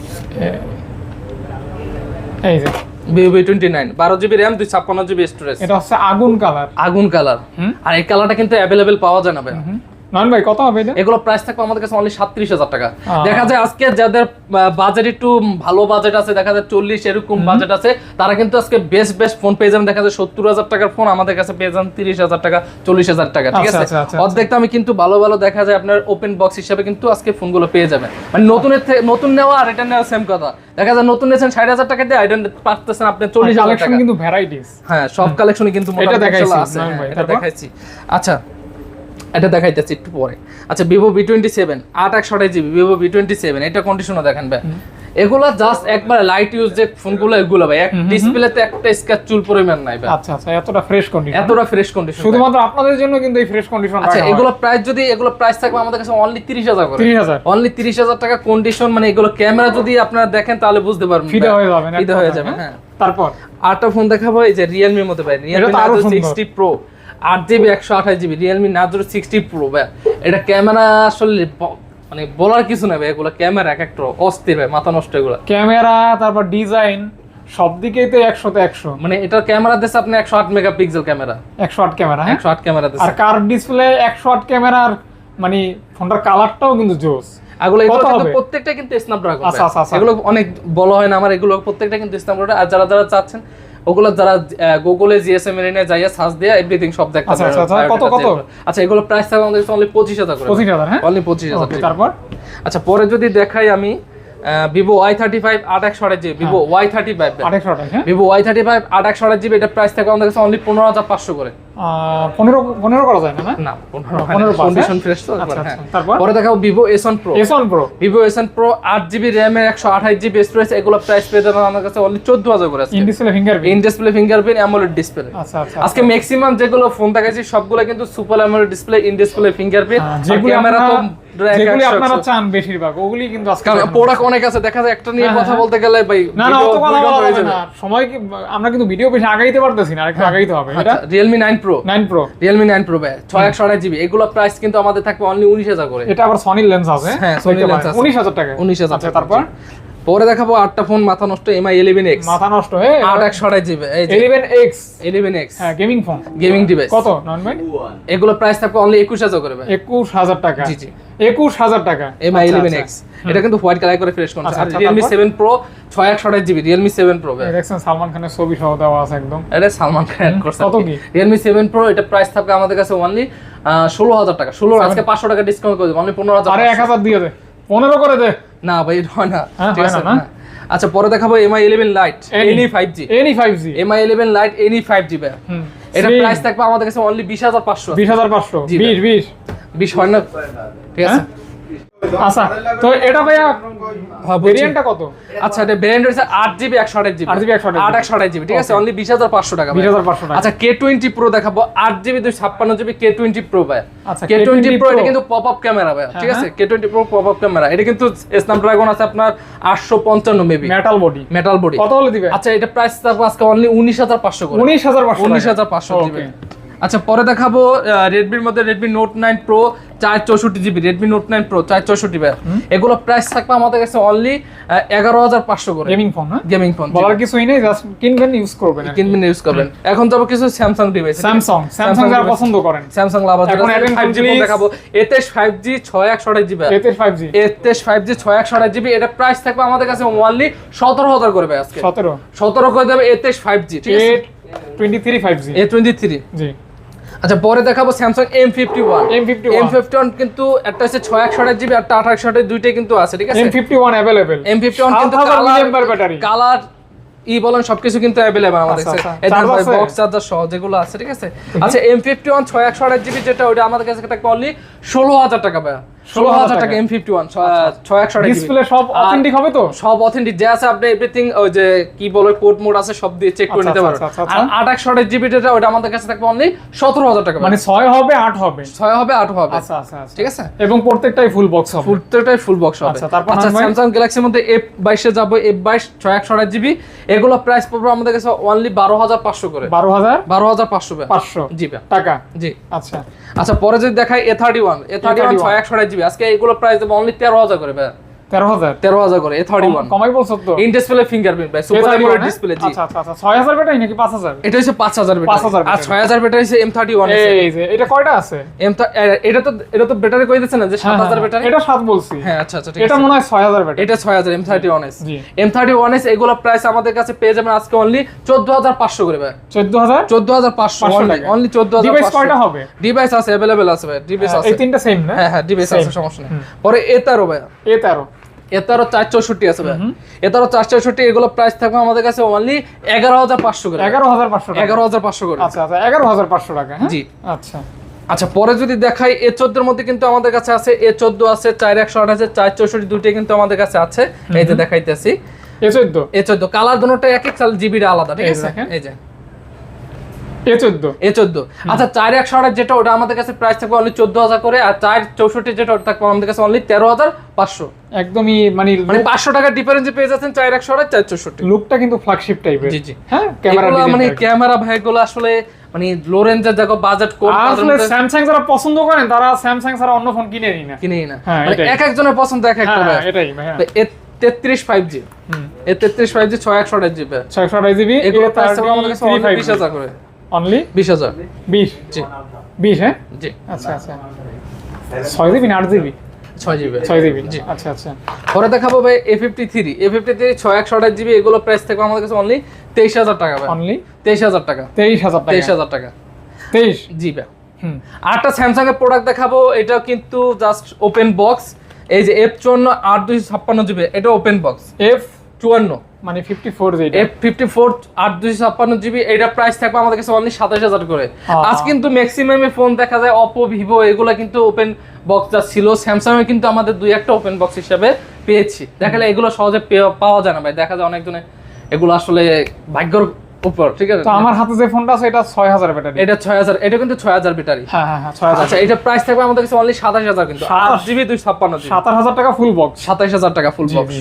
Speaker 2: এই যে।
Speaker 1: ভিভো টোয়েন্টি নাইন বারো জিবি র্যাম দুই ছাপ্পান্ন জিবি স্টোরেজ
Speaker 2: এটা হচ্ছে আগুন কালার।
Speaker 1: আগুন কালার। আর এই কালারটা কিন্তু অ্যাভেলেবেল পাওয়া যায় না ভাই
Speaker 2: নয়ন ভাই কত হবে
Speaker 1: এগুলো প্রাইস থাকবে আমাদের কাছে অনলি সাতত্রিশ হাজার টাকা। দেখা যায় আজকে যাদের বাজেট একটু ভালো বাজেট আছে দেখা যায় চল্লিশ এরকম বাজেট আছে তারা কিন্তু আজকে বেস্ট বেস্ট ফোন পেয়ে যাবেন। দেখা যায় সত্তর হাজার টাকার ফোন আমাদের কাছে পেয়ে যান তিরিশ হাজার টাকা চল্লিশ হাজার টাকা ঠিক
Speaker 2: আচ্ছা,
Speaker 1: আছে?
Speaker 2: আচ্ছা, আচ্ছা,
Speaker 1: অর্ধেকটা আমি কিন্তু ভালো ভালো দেখা যায় আপনার ওপেন বক্স হিসাবে কিন্তু আজকে ফোনগুলো পেয়ে যাবেন। মানে নতুনের নতুন নেওয়া আর এটা নেওয়া সেম কথা। দেখা যায় নতুন নিয়েছেন ষাট হাজার টাকা দিয়ে আইডেন্ট পাচ্ছেন আপনি চল্লিশ হাজার টাকা।
Speaker 2: কিন্তু ভ্যারাইটিস
Speaker 1: হ্যাঁ সব কালেকশনই কিন্তু
Speaker 2: এটা দেখাইছি।
Speaker 1: আচ্ছা এটা দেখাইতেছি একটু পরে। আচ্ছা ভিভো ভি টোয়েন্টি সেভেন আট একশো GB Vivo V twenty seven এটা কন্ডিশনও দেখেন ভাই। এগুলো জাস্ট একবার লাইট ইউজ যে ফোনগুলো এগুলো ভাই এক ডিসপ্লেতে একটা স্ক্যাচ চুল পরিমাণ নাই ভাই।
Speaker 2: আচ্ছা আচ্ছা এতটা ফ্রেশ কন্ডিশন
Speaker 1: এতটা ফ্রেশ কন্ডিশন
Speaker 2: শুধুমাত্র আপনাদের জন্য কিন্তু এই ফ্রেশ কন্ডিশন
Speaker 1: আচ্ছা এগুলো প্রাইস যদি এগুলো প্রাইস থাকবে আমাদের কাছে অনলি তিরিশ হাজার করে।
Speaker 2: তিরিশ হাজার।
Speaker 1: অনলি তিরিশ হাজার টাকা কন্ডিশন মানে এগুলো ক্যামেরা যদি আপনারা দেখেন তাহলে বুঝতে পারবেন
Speaker 2: ফিদা। হয়ে যাবেন
Speaker 1: ফিদা হয়ে যাবে
Speaker 2: হ্যাঁ?
Speaker 1: হ্যাঁ।
Speaker 2: তারপর?
Speaker 1: আটটা ফোন দেখাবো এই যে রিয়েলমির মধ্যে ভাই। রিয়েলমি
Speaker 2: তো
Speaker 1: আরও আট জিবি একশো আঠাশ GB Realme Narzo sixty pro ভাই। এটা ক্যামেরা আসলে মানে বলার কিছু না ভাই এগুলো ক্যামেরা এক একটা অস্থির ভাই মাথা নষ্ট এগুলো।
Speaker 2: ক্যামেরা তারপর ডিজাইন সব দিকেই তো একশোতে একশো।
Speaker 1: মানে এটার ক্যামেরা দিচ্ছে আপনি একশো আট মেগাপিক্সেল ক্যামেরা।
Speaker 2: একশো আট ক্যামেরা হ্যাঁ?
Speaker 1: একশো আট ক্যামেরা
Speaker 2: আর কার ডিসপ্লে একশো আট ক্যামেরার মানে ফোনটার কালারটাও কিন্তু জোস।
Speaker 1: এগুলো কিন্তু প্রত্যেকটা কিন্তু স্ন্যাপড্রাগন
Speaker 2: আচ্ছা, আচ্ছা, আচ্ছা।
Speaker 1: এগুলো অনেক বলা হয় না আমার এগুলো প্রত্যেকটা কিন্তু স্ন্যাপড্রাগন আর যারা যারা চাচ্ছেন ওগুলো যারা গুগলে জিএসএম এর নিয়ে যাইয়া সার্চ দিয়ে এভরিথিং সব দেখতে
Speaker 2: আচ্ছা, আচ্ছা, আচ্ছা, কত, কত?
Speaker 1: আচ্ছা এগুলো প্রাইস থাকে আমাদের অনলি পঁচিশ হাজার করে।
Speaker 2: পঁচিশ হাজার হ্যাঁ?
Speaker 1: অনলি পঁচিশ হাজার
Speaker 2: ওকে তারপর?
Speaker 1: আচ্ছা পরে যদি দেখাই আমি ভিভো ওয়াই থার্টি ফাইভ আট একশো GB Vivo Y thirty five
Speaker 2: হ্যাঁ।
Speaker 1: ভিভো ওয়াই থার্টি ফাইভ আট একশো আঠাশ জিবি এটা প্রাইস থাকবে আমাদের কাছে অনলি পনেরো হাজার পাঁচশো করে।
Speaker 2: পনেরো পনেরো করা যায় না না?
Speaker 1: না পনেরো
Speaker 2: পনেরো
Speaker 1: কন্ডিশন
Speaker 2: হ্যাঁ?
Speaker 1: ফ্রেশ তো
Speaker 2: আচ্ছা,
Speaker 1: একবার,
Speaker 2: আচ্ছা,
Speaker 1: হ্যাঁ।
Speaker 2: তারপর?
Speaker 1: পরে দেখাবো Vivo S one pro
Speaker 2: S one pro
Speaker 1: Vivo pro আট জিবি র্যামের একশো আঠাশ জিবি স্টোরেজ এগুলো প্রাইস পেয়ে যাবেন আমার কাছে অনলি চোদ্দ হাজার করে
Speaker 2: in display fingerprint
Speaker 1: in display fingerprint AMOLED display
Speaker 2: আচ্ছা আচ্ছা
Speaker 1: আজকে ম্যাক্সিমাম যেগুলো ফোন দেখাচ্ছি সবগুলো কিন্তু super AMOLED display in display fingerprint
Speaker 2: হ্যাঁ,
Speaker 1: ক্যামেরা তো
Speaker 2: যেগুলি আপনারা চান বেশিরভাগ ওগুলি কিন্তু আজকে
Speaker 1: প্রোডাক্ট অনেক আছে দেখা যায় একটা নিয়ে
Speaker 2: হ্যাঁ,
Speaker 1: কথা
Speaker 2: হ্যাঁ।
Speaker 1: বলতে গেলে ভাই
Speaker 2: না না অত কথা বলা যাবে
Speaker 1: যাবে।
Speaker 2: না। সময় কি আমরা কিন্তু ভিডিও বেশি আগাইতে পারতেছি না আরেকটু আগাইতে হবে এটা?
Speaker 1: আচ্ছা Realme nine pro
Speaker 2: nine pro
Speaker 1: Realme nine pro ভাই ছয় একশো আঠাশ জিবি এগুলো প্রাইস কিন্তু আমাদের থাকবে অনলি উনিশ হাজার করে।
Speaker 2: এটা আবার সনি লেন্স আছে।
Speaker 1: হ্যাঁ, Sony lens আছে।
Speaker 2: উনিশ হাজার টাকা। আচ্ছা তারপর?
Speaker 1: পরে দেখাবো আটটা ফোন মাথা নষ্ট এমআই ইলেভেন এক্স
Speaker 2: মাথা নষ্ট হয়ে
Speaker 1: আট একশো আঠাশ GB
Speaker 2: eleven X
Speaker 1: eleven X
Speaker 2: হ্যাঁ গেমিং ফোন
Speaker 1: গেমিং ডিভাইস
Speaker 2: কত নন
Speaker 1: এগুলো প্রাইস থাকবে অনলি একুশ হাজার করে
Speaker 2: একুশ হাজার টাকা।
Speaker 1: জি, জি।
Speaker 2: একুশ হাজার টাকা।
Speaker 1: এমআই
Speaker 2: আচ্ছা,
Speaker 1: ইলেভেন
Speaker 2: আচ্ছা।
Speaker 1: এক্স এটা কিন্তু হোয়াইট কালার করে ফ্রেশ করছে।
Speaker 2: আচ্ছা,
Speaker 1: আর
Speaker 2: আচ্ছা,
Speaker 1: রিয়েলমি সেভেন প্রো ছয় একশো আঠাশ জিবি রিয়েলমি সেভেন প্রো
Speaker 2: দেখছেন সালমান খানের ছবি সহ দেওয়া আছে একদম।
Speaker 1: এটা সালমান খান করছে।
Speaker 2: কত কি?
Speaker 1: রিয়েলমি সেভেন প্রো এটা প্রাইস থাকবে আমাদের কাছে অনলি ষোলো হাজার টাকা। ষোলো আজকে পাঁচশো টাকা ডিসকাউন্ট করে দেবো। অনলি পনেরো হাজার
Speaker 2: আরে এক হাজার দিয়ে দে। পনেরো করে দে।
Speaker 1: না ভাই হয় না।
Speaker 2: হ্যাঁ,
Speaker 1: ঠিক আছে
Speaker 2: না, না?
Speaker 1: না। আচ্ছা পরে দেখাবো Mi eleven lite
Speaker 2: Any।
Speaker 1: N E five G
Speaker 2: N E five G
Speaker 1: Mi eleven lite N E five G ভাই। এটা প্রাইস থাকবে আমাদের কাছে অনলি বিশ হাজার পাঁচশো।
Speaker 2: বিশ হাজার পাঁচশো। বিশ বিশ।
Speaker 1: বিশ হয় না। ঠিক আছে?
Speaker 2: আচ্ছা তো এটা ভাইয়া
Speaker 1: হ্যাঁ,
Speaker 2: ভেরিয়েন্টটা কত?
Speaker 1: আচ্ছা এটা আঠাশ জিবি
Speaker 2: 8GB 128
Speaker 1: আট একশো আঠাশ জিবি ঠিক আছে? অনলি বিশ হাজার পাঁচশো টাকা ভাই।
Speaker 2: 20,500 টাকা।
Speaker 1: আচ্ছা কে টোয়েন্টি প্রো দেখাবো। আট জিবি দুই ছাপ্পান্ন জিবি কে টোয়েন্টি প্রো ভাই
Speaker 2: আচ্ছা,
Speaker 1: কে টোয়েন্টি
Speaker 2: K20
Speaker 1: প্রো এটা কিন্তু পপ আপ ক্যামেরা ভাই ঠিক
Speaker 2: হ্যাঁ,
Speaker 1: আছে? K twenty pro pop up camera এটা কিন্তু স্ন্যাপড্রাগন আছে আপনার আটশো পঞ্চান্ন maybe
Speaker 2: metal body
Speaker 1: metal body
Speaker 2: কত হলে দিবে?
Speaker 1: আচ্ছা এটা প্রাইস থাকবে আজকে অনলি উনিশ হাজার করে।
Speaker 2: উনিশ হাজার পাঁচশো
Speaker 1: উনিশ হাজার পাঁচশো
Speaker 2: Okay.
Speaker 1: দিবে। আচ্ছা পরে দেখাবো রেডমির মধ্যে রেডমি নোট নাইন প্রো চার চৌষট্টি GB Redmi note nine pro চার চৌষট্টি এগুলো প্রাইস থাকবে আমাদের কাছে অনলি এগারো হাজার পাঁচশো করে।
Speaker 2: গেমিং ফোন হ্যাঁ
Speaker 1: গেমিং ফোন
Speaker 2: বলার কিছুই নেই জাস্ট কিনবেন ইউজ করবেন
Speaker 1: কিনবেন ইউজ করবেন। এখন যাব কিছু স্যামসাং ডিভাইস
Speaker 2: স্যামসাং স্যামসাং যারা পছন্দ করেন।
Speaker 1: স্যামসাং লাভ
Speaker 2: এখন add-in
Speaker 1: ফাইভ জি। দেখাবো এতে ফাইভ জি ছয় একশো আঠাশ জিবি
Speaker 2: এতে ফাইভ জি
Speaker 1: এতে ফাইভ জি ছয় একশো আঠাশ জিবি এটা প্রাইস থাকবে আমাদের কাছে অনলি সতেরো হাজার করে আজকে।
Speaker 2: সতেরো।
Speaker 1: সতেরো করে দেবে এতে ফাইভ জি ঠিক আছে?
Speaker 2: Twenty three five G
Speaker 1: A twenty three
Speaker 2: G.
Speaker 1: আচ্ছা পরে দেখাবো Samsung M fifty one
Speaker 2: M fifty
Speaker 1: M fifty one কিন্তু একটা হচ্ছে ছয় একশো আট জিবি একটা আট একশো দুইটাই কিন্তু আছে ঠিক আছে?
Speaker 2: M fifty one available
Speaker 1: M fifty one কিন্তু কালার ই বলেন সবকিছু কিন্তু অ্যাভেলেবল আমাদের
Speaker 2: আচ্ছা,
Speaker 1: কাছে।
Speaker 2: আচ্ছা।
Speaker 1: বক্স চার্জার সহ যেগুলো আছে ঠিক আছে? আচ্ছা এম ফিফটি ওয়ান ছয় একশো আট জিবি যেটা ওটা আমাদের কাছে থাকবে অনলি ষোলো হাজার টাকা ভাইয়া। ষোলো হাজার টাকা এম ফিফটি ওয়ান ছয় একশো
Speaker 2: ডিসপ্লে সব অথেন্টিক হবে তো?
Speaker 1: সব অথেন্টিক যে আছে আপনি এভরিথিং ওই যে কি বলে কোড মোড আছে সব দিয়ে চেক করে
Speaker 2: আচ্ছা,
Speaker 1: নিতে পারবেন
Speaker 2: আচ্ছা, আচ্ছা,
Speaker 1: আর আট একশো আঠাশ জিবি যেটা ওটা আমাদের কাছে থাকবে অনলি সতেরো হাজার টাকা
Speaker 2: মানে ছয় হবে আট হবে?
Speaker 1: ছয় হবে আট হবে।
Speaker 2: আচ্ছা আচ্ছা আচ্ছা।
Speaker 1: ঠিক আছে?
Speaker 2: এবং প্রত্যেকটাই ফুল বক্স হবে?
Speaker 1: প্রত্যেকটাই ফুল বক্স হবে।
Speaker 2: আচ্ছা, তারপর
Speaker 1: আচ্ছা স্যামসাং গ্যালাক্সির মধ্যে এফ বাইশে যাব এফ বাইশ ছয় একশো জিবি এগুলো প্রাইস পড়বে আমাদের কাছে অনলি বারো হাজার পাঁচশো করে।
Speaker 2: বারো হাজার
Speaker 1: বারো হাজার পাঁচশো।
Speaker 2: পাঁচশো
Speaker 1: জি ভাই।
Speaker 2: টাকা?
Speaker 1: জি।
Speaker 2: আচ্ছা।
Speaker 1: আচ্ছা পরে যদি দেখাই A thirty one A thirty one ছয় একশো জিবি আজকে এগুলো প্রাইস দেবো অনলি তেরো হাজার করে ভাই
Speaker 2: তেরো হাজার।
Speaker 1: তেরো হাজার করে থার্টি ওয়ান
Speaker 2: কমাই বলছো তো?
Speaker 1: ইন ডিসপ্লে ফিঙ্গারপ্রিন্ট ভাই সুপার অ্যামোলেড
Speaker 2: হ্যাঁ?
Speaker 1: ডিসপ্লে জি।
Speaker 2: আচ্ছা আচ্ছা আচ্ছা। ছয় হাজার ব্যাটারি নাকি পাঁচ হাজার?
Speaker 1: এটা হচ্ছে পাঁচ হাজার
Speaker 2: 5000
Speaker 1: ব্যাটারি আর ছয় হাজার ব্যাটারি হচ্ছে এম থার্টি ওয়ান
Speaker 2: এটা কয়টা আছে?
Speaker 1: এম এটা তো এটা তো ব্যাটারি কই দিচ্ছে না? যে সাত
Speaker 2: হ্যাঁ,
Speaker 1: হাজার
Speaker 2: হ্যাঁ,
Speaker 1: ব্যাটারি
Speaker 2: এটা সাত বলছি।
Speaker 1: হ্যাঁ আচ্ছা আচ্ছা
Speaker 2: এটা মনে হয় ছয় হাজার ব্যাটারি
Speaker 1: এটা ছয় হাজার M thirty one S M thirty one S এগুলো প্রাইস আমাদের কাছে পেয়ে যাবেন আজকে অনলি চোদ্দ হাজার পাঁচশো করে ভাই।
Speaker 2: চোদ্দ হাজার?
Speaker 1: চোদ্দ হাজার পাঁচশো
Speaker 2: 500
Speaker 1: অনলি চোদ্দ হাজার
Speaker 2: ডিভাইস কয়টা হবে?
Speaker 1: ডিভাইস আছে অ্যাভেলেবেল আছে ভাই। ডিভাইস আছে
Speaker 2: এই তিনটা সেম না?
Speaker 1: হ্যাঁ হ্যাঁ ডিভাইস আছে সমস্যা নেই। পরে এ তেরো ভাই
Speaker 2: এ তেরো
Speaker 1: এ তেরো চার চৌষট্টি আছে ভাই। এ চার চৌষট্টি এগুলো প্রাইস থাকবে আমাদের কাছে অনলি এগারো হাজার পাঁচশো করে।
Speaker 2: এগারো হাজার পাঁচশো টাকা।
Speaker 1: এগারো হাজার পাঁচশো করে।
Speaker 2: আচ্ছা আচ্ছা এগারো হাজার পাঁচশো টাকা হ্যাঁ?
Speaker 1: জি।
Speaker 2: আচ্ছা।
Speaker 1: আচ্ছা পরে যদি দেখাই এ চোদ্দোর মধ্যে কিন্তু আমাদের কাছে আছে এ চোদ্দ আছে চার একশো আট আছে চার চৌষট্টি দুইটাই কিন্তু আমাদের কাছে আছে। এই যে দেখাইতেছি।
Speaker 2: এ চোদ্দ?
Speaker 1: এ চোদ্দ কালার দুটোটা এক এক চাল জিবিটা আলাদা ঠিক আছে? এই যে।
Speaker 2: এ চোদ্দ।
Speaker 1: এ চোদ্দ। আচ্ছা চার একশো আট যেটা ওটা আমাদের কাছে প্রাইস থাকবে অনলি চোদ্দ হাজার করে আর চার চৌষট্টি যেটা ওটা থাকবে আমাদের কাছে অনলি তেরো হাজার পাঁচশো।
Speaker 2: একদমই মানে
Speaker 1: মানে পাঁচশো টাকার ডিফারেন্সে পেয়ে যাচ্ছেন চার একশো আট চার চৌষট্টি।
Speaker 2: লুকটা কিন্তু ফ্ল্যাগশিপ টাইপের
Speaker 1: জি, জি।
Speaker 2: হ্যাঁ ক্যামেরা
Speaker 1: মানে ক্যামেরা ভাইগুলো আসলে মানে লো রেঞ্জের দেখো বাজেট কোড
Speaker 2: আসলে স্যামসাং যারা পছন্দ করেন তারা স্যামসাং ছাড়া অন্য ফোন কিনেই না।
Speaker 1: কিনেই না।
Speaker 2: হ্যাঁ,
Speaker 1: মানে এক একজনের পছন্দ এক
Speaker 2: হ্যাঁ
Speaker 1: ভাই।
Speaker 2: এটাই হ্যাঁ।
Speaker 1: তেত্রিশ ফাইভ জি এ তেত্রিশ ফাইভ জি ছয় একশো আট জিবি
Speaker 2: ছয়শো আঠাশ জিবি
Speaker 1: এগুলো থাকবে আমাদের কাছে বিশ হাজার করে।
Speaker 2: অনলি
Speaker 1: বিশ হাজার।
Speaker 2: বিশ?
Speaker 1: জি।
Speaker 2: বিশ হ্যাঁ?
Speaker 1: জি।
Speaker 2: আচ্ছা আচ্ছা। ছয় জিবি না আট জিবি
Speaker 1: ছয় জিবি
Speaker 2: ছয় জিবি
Speaker 1: জি।
Speaker 2: আচ্ছা আচ্ছা।
Speaker 1: পরে দেখাবো ভাই A fifty three A fifty three ছয় একশো আঠাশ জিবি এগুলো প্রাইস থাকবে আমাদের কাছে অনলি তেইশ হাজার টাকা ভাই।
Speaker 2: অনলি
Speaker 1: তেইশ হাজার টাকা।
Speaker 2: তেইশ হাজার
Speaker 1: তেইশ হাজার টাকা।
Speaker 2: তেইশ?
Speaker 1: জি ভাই।
Speaker 2: হুম।
Speaker 1: আরেকটা স্যামসাং এর প্রোডাক্ট দেখাবো এটা কিন্তু জাস্ট ওপেন বক্স এই যে এফ চুয়ান্ন আট দুইশো ছাপ্পান্ন জিবি এটা ওপেন বক্স
Speaker 2: এফ
Speaker 1: চুয়ান্ন।
Speaker 2: মানে ফিফটি ফোর যেটা
Speaker 1: এফ ফিফটি ফোর আট দুইশো ছাপ্পান্ন জিবি এটা প্রাইস থাকবে আমাদের কাছে অনলি সাতাশ হাজার করে। আজ কিন্তু ম্যাক্সিমাম ফোন দেখা যায় অপো ভিভো এগুলো কিন্তু ওপেন বক্স যা ছিল স্যামসাং এ কিন্তু আমাদের দুই একটা ওপেন বক্স হিসেবে পেয়েছি। দেখালে এগুলো সহজে পাওয়া যায় না ভাই দেখা যায় অনেকজনে এগুলো আসলে ভাগ্যর উপর ঠিক আছে?
Speaker 2: তো আমার হাতে যে ফোনটা আছে এটা ছয় হাজার ব্যাটারি।
Speaker 1: এটা ছয় হাজার এটা কিন্তু ছয় হাজার ব্যাটারি।
Speaker 2: হ্যাঁ হ্যাঁ হ্যাঁ ছয় হাজার।
Speaker 1: আচ্ছা এটা প্রাইস থাকবে আমাদের কাছে অনলি সাতাশ হাজার কিন্তু আট
Speaker 2: সাতাশ?
Speaker 1: জিবি দুই ছাপ্পান্ন জিবি।
Speaker 2: সাতাশ হাজার টাকা ফুল বক্স
Speaker 1: সাতাশ হাজার টাকা ফুল বক্স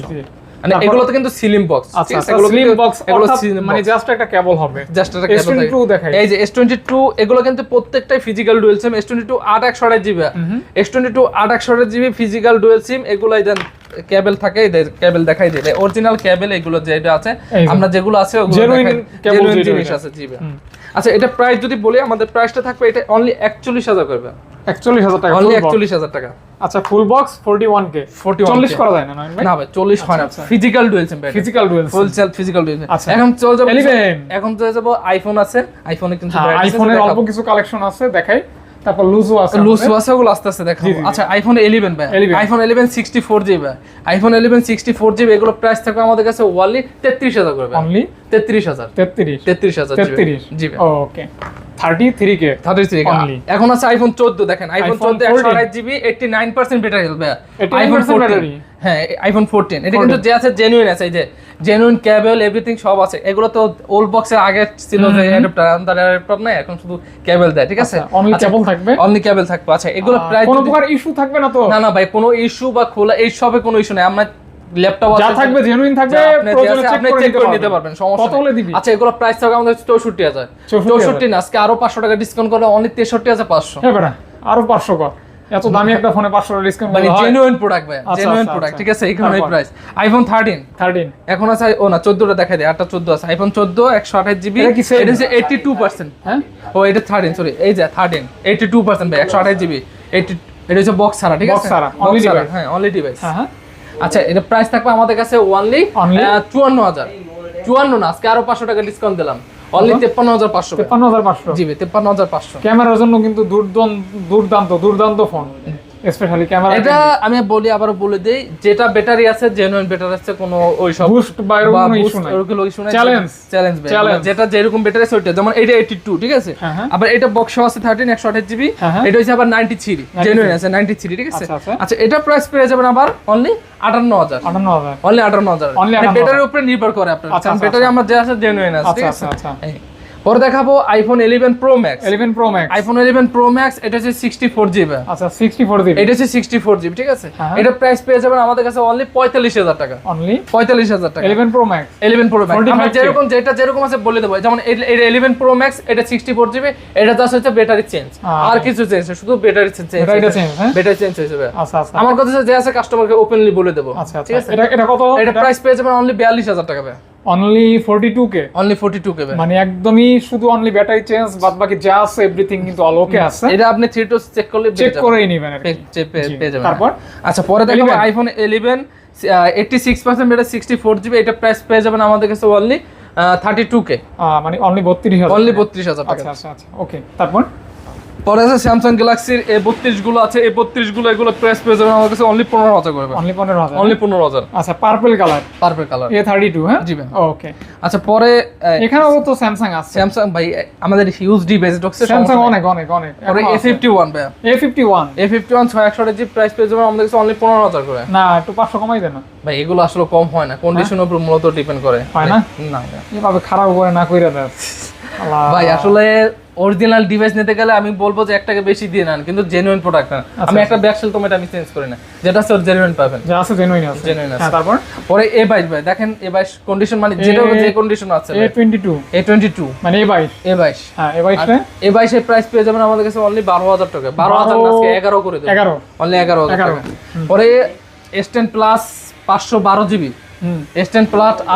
Speaker 1: মানে এগুলো তো কিন্তু সিলিম বক্স
Speaker 2: আচ্ছা স্লিম বক্স
Speaker 1: এগুলো
Speaker 2: মানে জাস্ট একটা কেবল হবে।
Speaker 1: জাস্ট একটা
Speaker 2: S22 দেখাই।
Speaker 1: এই যে S22 এগুলো কিন্তু প্রত্যেকটাই ফিজিক্যাল ডুয়েল সিম S22 আট একশো আঠাশ জিবি। S22 আট একশো আঠাশ জিবি ফিজিক্যাল ডুয়েল সিম এগুলাই দেন কেবল থাকে কেবল দেখাই দিলে অরিজিনাল কেবল এগুলো যেটা আছে আমরা যেগুলো আছে ওগুলো
Speaker 2: যেটা
Speaker 1: জিনিস আছে জিবি। আচ্ছা এটা প্রাইস যদি বলি আমাদের প্রাইসটা থাকবে এটা অনলি একচল্লিশ হাজার করবে।
Speaker 2: একচল্লিশ হাজার টাকা।
Speaker 1: Only
Speaker 2: full box।
Speaker 1: একচল্লিশ হাজার টাকা।
Speaker 2: আচ্ছা full box forty one K
Speaker 1: 41K
Speaker 2: চল্লিশ করা যায় না ভাই?
Speaker 1: না ভাই চল্লিশ হয় না। Physical dual sim
Speaker 2: physical dual
Speaker 1: full self physical dual
Speaker 2: আচ্ছা।
Speaker 1: এখন চলে যাব
Speaker 2: 11
Speaker 1: এখন চলে যাব আইফোন আছে। আইফোনে কিন্তু
Speaker 2: হ্যাঁ আইফোনের অল্প কিছু কালেকশন আছে দেখাই। তারপর লুজও আছে
Speaker 1: লুজ
Speaker 2: আমাদের।
Speaker 1: আছে ওগুলো আস্তে আস্তে দেখাবো। আচ্ছা আইফোন 11 ভাই।
Speaker 2: 11
Speaker 1: আইফোন 11 64 জিবি আইফোন 11 64 জিবি এগুলো প্রাইস থাকবে আমাদের কাছে ওয়ানলি 33000 করে ভাই।
Speaker 2: অনলি
Speaker 1: 33000
Speaker 2: তেত্রিশ।
Speaker 1: 33000
Speaker 2: তেত্রিশ।
Speaker 1: GB
Speaker 2: okay thirty three K
Speaker 1: 33
Speaker 2: Only.
Speaker 1: এখন আছে আইফোন 14 দেখেন iPhone
Speaker 2: iPhone
Speaker 1: 14 128 GB 89% battery health iPhone 14 হ্যাঁ আইফোন 14 এটা কিন্তু যে আছে জেনুইন আছে এই যে জেনুইন কেবল এভরিথিং সব আছে। এগুলো তো ওল্ড বক্সের আগে ছিল যে অ্যাডাপ্টার অ্যাডাপ্টার নাই এখন শুধু কেবল দেয় ঠিক আছে?
Speaker 2: অনলি কেবল থাকবে?
Speaker 1: অনলি কেবল থাকবে। আচ্ছা এগুলো প্রায়
Speaker 2: কোনো প্রকার ইস্যু থাকবে না তো?
Speaker 1: না না ভাই কোনো ইস্যু বা খোলা এই সবে কোনো ইস্যু নেই। আমরা ল্যাপটপ
Speaker 2: যা থাকবে জেনুইন থাকবে প্রয়োজনে চেক করে
Speaker 1: নিতে পারবেন। সমস্যা
Speaker 2: কত হলে দিবি?
Speaker 1: আচ্ছা এগুলো প্রাইস থাকবে আমাদের
Speaker 2: 64,000
Speaker 1: চৌষট্টি না আজকে আরও পাঁচশো টাকা ডিসকাউন্ট করে অনলি তেষট্টি হাজার পাঁচশো।
Speaker 2: হ্যাঁ বেটা আরও পাঁচশো কর। এত দামি একটা ফোনে পাঁচশো ডিসকাউন্ট
Speaker 1: মানে জেনুইন প্রোডাক্ট ভাই
Speaker 2: আচ্ছা,
Speaker 1: জেনুইন
Speaker 2: আচ্ছা,
Speaker 1: প্রোডাক্ট
Speaker 2: আচ্ছা।
Speaker 1: ঠিক আছে? এইখানে প্রাইস আইফোন থার্টিন
Speaker 2: থার্টিন
Speaker 1: এখন আছে ও না চোদ্দটা দেখাই দেয় আটটা চোদ্দ আছে। আইফোন চোদ্দ একশো আঠাশ জিবি
Speaker 2: এটা
Speaker 1: হচ্ছে এইটি টু পার্সেন্ট
Speaker 2: হ্যাঁ?
Speaker 1: ও এটা থার্টিন সরি এই যে থার্টিন এইটি টু পার্সেন্ট ভাই একশো আঠাশ জিবি এইটি এটা হচ্ছে বক্স ছাড়া ঠিক আছে?
Speaker 2: ছাড়া,
Speaker 1: Box
Speaker 2: only
Speaker 1: ছাড়া, হ্যাঁ অনলি ডিভাইস
Speaker 2: হ্যাঁ হ্যাঁ।
Speaker 1: আচ্ছা এটা প্রাইস থাকবে আমাদের কাছে ওনলি চুয়ান্ন হাজার চুয়ান্ন না আজকে আরও পাঁচশো টাকা ডিসকাউন্ট দিলাম। অনলি তেপ্পান্ন হাজার পাঁচশো
Speaker 2: তেপ্পান্ন হাজার পাঁচশো?
Speaker 1: তেপ্পান্ন হাজার পাঁচশো।
Speaker 2: ক্যামেরার জন্য কিন্তু দুর্দান্ত দুর্দান্ত দুর্দান্ত ফোন স্পেশালি ক্যামেরা
Speaker 1: এটা আমি বলি আবার বলে দেই যেটা ব্যাটারি আছে জেনুইন ব্যাটারি আছে কোনো ওই সব
Speaker 2: বুস্ট বা এরকম কোনো ইস্যু নাই Challenge.
Speaker 1: Challenge
Speaker 2: Challenge.
Speaker 1: যেটা যেরকম ব্যাটারি আছে ওইটা। যেমন এটা 82 ঠিক আছে?
Speaker 2: হ্যাঁ, হ্যাঁ।
Speaker 1: আবার এটা বক্স আছে 13 128 জিবি। এটা হচ্ছে আবার 93 জেনুইন আছে 93 ঠিক আছে?
Speaker 2: আচ্ছা, আচ্ছা।
Speaker 1: আচ্ছা এটা প্রাইস পেয়ে যাবেন আবার অনলি 58000
Speaker 2: আটান্ন হাজার।
Speaker 1: অনলি 58000
Speaker 2: Only
Speaker 1: মানে
Speaker 2: 58,000
Speaker 1: ব্যাটারির উপরে নির্ভর করে আপনার।
Speaker 2: আচ্ছা, আচ্ছা,
Speaker 1: ব্যাটারি আমার যে আছে জেনুইন আছে ঠিক আছে?
Speaker 2: আচ্ছা।
Speaker 1: পরে দেখাবো iPhone 11 pro max
Speaker 2: eleven pro max
Speaker 1: iPhone 11 pro max এটা হচ্ছে 64 জিবি
Speaker 2: আচ্ছা সিক্সটি ফোর দিবি
Speaker 1: এটা হচ্ছে 64 জিবি ঠিক আছে?
Speaker 2: হ্যাঁ।
Speaker 1: এটা প্রাইস পেয়ে যাবেন আমাদের কাছে অনলি 45000 টাকা।
Speaker 2: অনলি
Speaker 1: 45000 টাকা।
Speaker 2: Eleven pro max
Speaker 1: 11 pro max আমরা যেরকম যেটা যেরকম আছে বলে দেবো। যেমন এটা 11 প্রো ম্যাক্স এটা 64 জিবি এটা জাস্ট হচ্ছে ব্যাটারি চেঞ্জ
Speaker 2: হ্যাঁ।
Speaker 1: আর কিছু চেঞ্জ শুধু ব্যাটারি চেঞ্জ
Speaker 2: হ্যাঁ?
Speaker 1: ব্যাটারি চেঞ্জ হয়ে যাবে।
Speaker 2: আচ্ছা আচ্ছা।
Speaker 1: আমার কথা যে আছে কাস্টমারকে ওপেনলি বলে দেবো।
Speaker 2: আচ্ছা
Speaker 1: ঠিক
Speaker 2: আচ্ছা।
Speaker 1: আছে?
Speaker 2: এটা এটা কত?
Speaker 1: এটা প্রাইস পেয়ে যাবেন অনলি 42000 টাকা
Speaker 2: only forty two K
Speaker 1: only 42 K ভাই।
Speaker 2: মানে একদমই শুধু অনলি ব্যাটারি চেঞ্জ বাদ বাকি যা আছে এভরিথিং কিন্তু অল ওকে আছে।
Speaker 1: এটা আপনি 3 টু চেক করলে
Speaker 2: চেক করেই নেবেন আর কি।
Speaker 1: পেয়ে যাবেন।
Speaker 2: তারপর?
Speaker 1: আচ্ছা পরে
Speaker 2: 11
Speaker 1: iPhone eleven eighty six percent এটা সিক্সটি ফোর জিবি এটা প্রাইস পেয়ে যাবেন আমাদের কাছে only thirty two K
Speaker 2: ah, মানে অনলি বত্রিশ হাজার
Speaker 1: অনলি বত্রিশ হাজার টাকা।
Speaker 2: আচ্ছা আচ্ছা আচ্ছা ওকে তারপর?
Speaker 1: পরে আছে স্যামসাং গ্যালাক্সির এ বত্রিশগুলো আছে এই বত্রিশগুলো এগুলো প্রাইস পেয়ে যাবেন আমার কাছে অনলি পনেরো হাজার করে।
Speaker 2: অনলি পনেরো হাজার?
Speaker 1: অনলি পনেরো হাজার।
Speaker 2: আচ্ছা purple colour
Speaker 1: perfect colour
Speaker 2: A thirty two হ্যাঁ?
Speaker 1: জি
Speaker 2: ওকে
Speaker 1: আচ্ছা পরে
Speaker 2: এখানেও তো স্যামসাং আছে।
Speaker 1: স্যামসাং ভাই আমাদের হিউজ ডিভাইস ঢুকছে
Speaker 2: স্যামসাং অনেক অনেক অনেক।
Speaker 1: পরে এ ফিফটি ওয়ান ভাই
Speaker 2: A fifty one
Speaker 1: A fifty one ছয় একশো জি প্রাইস পেয়ে যাবেন আমাদের কাছে অনলি পনেরো হাজার করে।
Speaker 2: না একটু পাঁচশো কমাই দেন
Speaker 1: ভাই এগুলো আসলে কম হয় না। কন্ডিশনের উপর মূলত ডিপেন্ড করে।
Speaker 2: হয় না?
Speaker 1: না।
Speaker 2: এভাবে খারাপ করে না কইরা দেয়
Speaker 1: ভাই আসলে অরিজিনাল ডিভাইস নিতে গেলে আমি বলব যে এক টাকা বেশি দিয়ে নেন কিন্তু জেনুইন প্রোডাক্ট না। আমি একটা ব্যাকসেল তো এটা আমি চেঞ্জ করি না। যেটা আছে জেনুইন পাবেন।
Speaker 2: যা আছে জেনুইন আছে।
Speaker 1: Genuine আছে।
Speaker 2: হ্যাঁ। তারপর?
Speaker 1: পরে এ বাইশ ভাই দেখেন এ বাইশ কন্ডিশন মানে যেটা যে কন্ডিশন আছে
Speaker 2: A twenty two
Speaker 1: A twenty two
Speaker 2: মানে এ বাইশ
Speaker 1: এ বাইশ
Speaker 2: হ্যাঁ এ বাইশটা
Speaker 1: এ বাইশের প্রাইস পেয়ে যাবেন আমাদের কাছে অনলি বারো হাজার টাকা। বারো হাজার না, আজকে এগারো করে দেবো।
Speaker 2: এগারো।
Speaker 1: অনলি এগারো হাজার। টাকা। পরে এস টেন প্লাস পাঁচশো বারো জিবি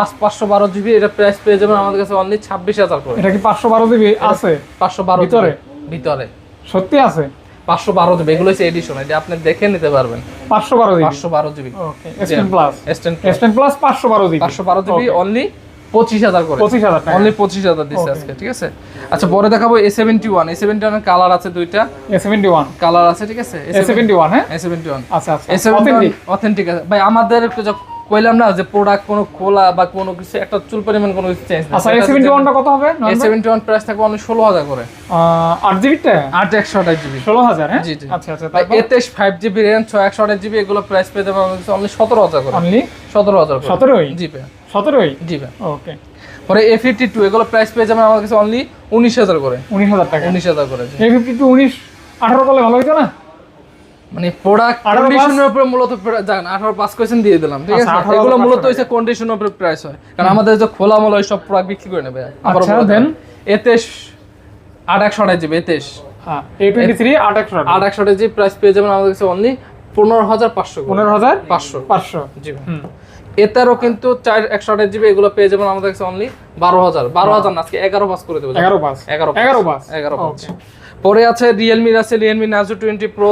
Speaker 1: আস পাঁচশো বারো জিবি এটা প্রাইস পেয়ে যাবেন আমাদের কাছে অনলি ছাব্বিশ হাজার করে।
Speaker 2: এটা কি পাঁচশো বারো জিবি আছে?
Speaker 1: পাঁচশো বারো
Speaker 2: ভিতরে?
Speaker 1: ভিতরে।
Speaker 2: সত্যি আছে?
Speaker 1: পাঁচশো বারো জিবি এগুলো হচ্ছে এডিশন এটা আপনি দেখে নিতে পারবেন।
Speaker 2: পাঁচশো বারো জিবি
Speaker 1: পাঁচশো বারো জিবি
Speaker 2: প্লাস পাঁচশো বারো জিবি
Speaker 1: পাঁচশো বারো জিবি অনলি পঁচিশ হাজার করে।
Speaker 2: পঁচিশ হাজার
Speaker 1: অনলি পঁচিশ হাজার দিচ্ছে আজকে ঠিক আছে? আচ্ছা পরে দেখাবো A seventy one A seventy ওয়ানের কালার আছে দুইটা।
Speaker 2: এ সেভেন্টি ওয়ান
Speaker 1: কালার আছে ঠিক আছে?
Speaker 2: এ সেভেন্টি ওয়ান হ্যাঁ?
Speaker 1: এ সেভেন্টি ওয়ান
Speaker 2: আচ্ছা। আচ্ছা
Speaker 1: অথেন্টিক আছে। ভাই আমাদের একটু কইলাম না যে প্রোডাক্ট কোনো খোলা বা কোনো কিছু একটা চুল পরিমাণ কোনো কিছু চেঞ্জ
Speaker 2: আচ্ছা এ সেভেন্টি ওয়ানটা কত হবে
Speaker 1: এ সেভেন্টি ওয়ান প্রাইস থাকবে অনলি করে। জিবি
Speaker 2: হ্যাঁ?
Speaker 1: জি, জি।
Speaker 2: আচ্ছা আচ্ছা
Speaker 1: জিবি জিবি এগুলো প্রাইস পেয়ে যাবে অনলি সতেরো হাজার করে।
Speaker 2: অনলি?
Speaker 1: সতেরো হাজার করে।
Speaker 2: সতেরোই?
Speaker 1: জি ভাই।
Speaker 2: সতেরোই?
Speaker 1: জি ভাই।
Speaker 2: ওকে।
Speaker 1: পরে এ ফিফটি টু এগুলো প্রাইস পেয়ে যাবেন আমার কাছে অনলি উনিশ হাজার করে।
Speaker 2: উনিশ হাজার টাকা।
Speaker 1: উনিশ হাজার করে
Speaker 2: এ ফিফটি টু উনিশ আঠারো করলে ভালো হইতো না?
Speaker 1: মানে প্রোডাক্ট কন্ডিশনের উপরে মূলত জান আঠারো পাঁচ কোয়েশন দিয়ে দিলাম ঠিক
Speaker 2: আচ্ছা,
Speaker 1: আছে? এগুলো মূলত হচ্ছে কন্ডিশনের উপরে প্রাইস হয়। কারণ আমাদের যে খোলা মোলা সব প্রোডাক্ট বিক্রি করে নেবে।
Speaker 2: আচ্ছা,
Speaker 1: দেন। এতে আট একশো আঠাশ এতে
Speaker 2: হ্যাঁ এ টোয়েন্টি থ্রি আট একশো টাকা
Speaker 1: আট একশো আঠাশ জিবি প্রাইস পেয়ে যাবেন আমাদের কাছে অনলি পনেরো হাজার পাঁচশো
Speaker 2: পনেরো হাজার
Speaker 1: পাঁচশো।
Speaker 2: পাঁচশো
Speaker 1: জি। ভাই।
Speaker 2: হুম
Speaker 1: এটারও কিন্তু চার একশো আঠাশ জিবি এগুলো পেয়ে যাবেন আমাদের কাছে অনলি বারো হাজার। বারো হাজার না আজকে এগারো পাস করে দেবো।
Speaker 2: এগারো পাঁচ।
Speaker 1: এগারো পাঁচ।
Speaker 2: এগারো পাঁচ।
Speaker 1: পরে আছে রিয়েলমির আছে রিয়েলমি নাজো টোয়েন্টি প্রো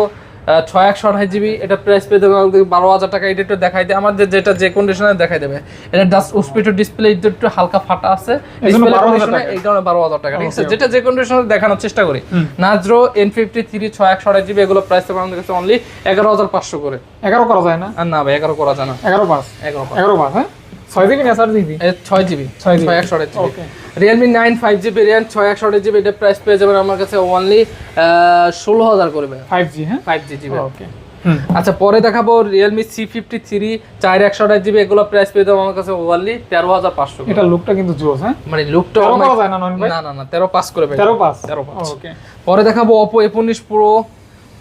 Speaker 1: ছয় একশো আঠাশ জিবি এটা প্রাইস পেয়ে দেবে বারো হাজার টাকা। এটা একটু দেখাই দেয়। আমাদের যেটা যে কন্ডিশনে দেখাই দেবে। এটা ডাস্ট উসপিটো ডিসপ্লে একটু হালকা ফাটা আছে।
Speaker 2: এই জন্য
Speaker 1: Display
Speaker 2: 12,000
Speaker 1: condition এ
Speaker 2: টাকা।
Speaker 1: এই কারণে বারো হাজার টাকা। ঠিক আছে? যেটা যে কন্ডিশনে দেখানোর চেষ্টা করি। নাজরো এন ফিফটি থ্রি ছয় একশো আঠাশ জিবি এগুলো প্রাইস দেবে আমাদের কাছে অনলি এগারো হাজার পাঁচশো করে।
Speaker 2: এগারো করা যায় না?
Speaker 1: না ভাই এগারো করা যায় না।
Speaker 2: এগারো পাঁচ?
Speaker 1: এগারো পাঁচ।
Speaker 2: এগারো পাঁচ হ্যাঁ? ছয় জিবি না চার জিবি
Speaker 1: ছয় জিবি
Speaker 2: ছয় GB
Speaker 1: একশো আঠাশ GB Realme nine five GB RAM ছয় একশো আঠাশ জিবি এটা প্রাইস পেয়ে যাবেন আমার কাছে অনলি ষোলো হাজার করবে
Speaker 2: ফাইভ জি হ্যাঁ?
Speaker 1: ফাইভ জি জিবি
Speaker 2: ওকে
Speaker 1: আচ্ছা পরে দেখাবো রিয়েলমি সি ফিফটি থ্রি চার একশো আঠাশ জিবি এগুলো প্রাইস পেয়ে দেবো আমার কাছে ওয়ানলি তেরো হাজার পাঁচশো
Speaker 2: এটা লুকটা কিন্তু জোস হ্যাঁ?
Speaker 1: মানে লুকটা
Speaker 2: না
Speaker 1: না না তেরো পাস করে
Speaker 2: তেরো পাঁচ?
Speaker 1: তেরো পাঁচ।
Speaker 2: ওকে
Speaker 1: পরে দেখাবো অপো এ উনিশ প্রো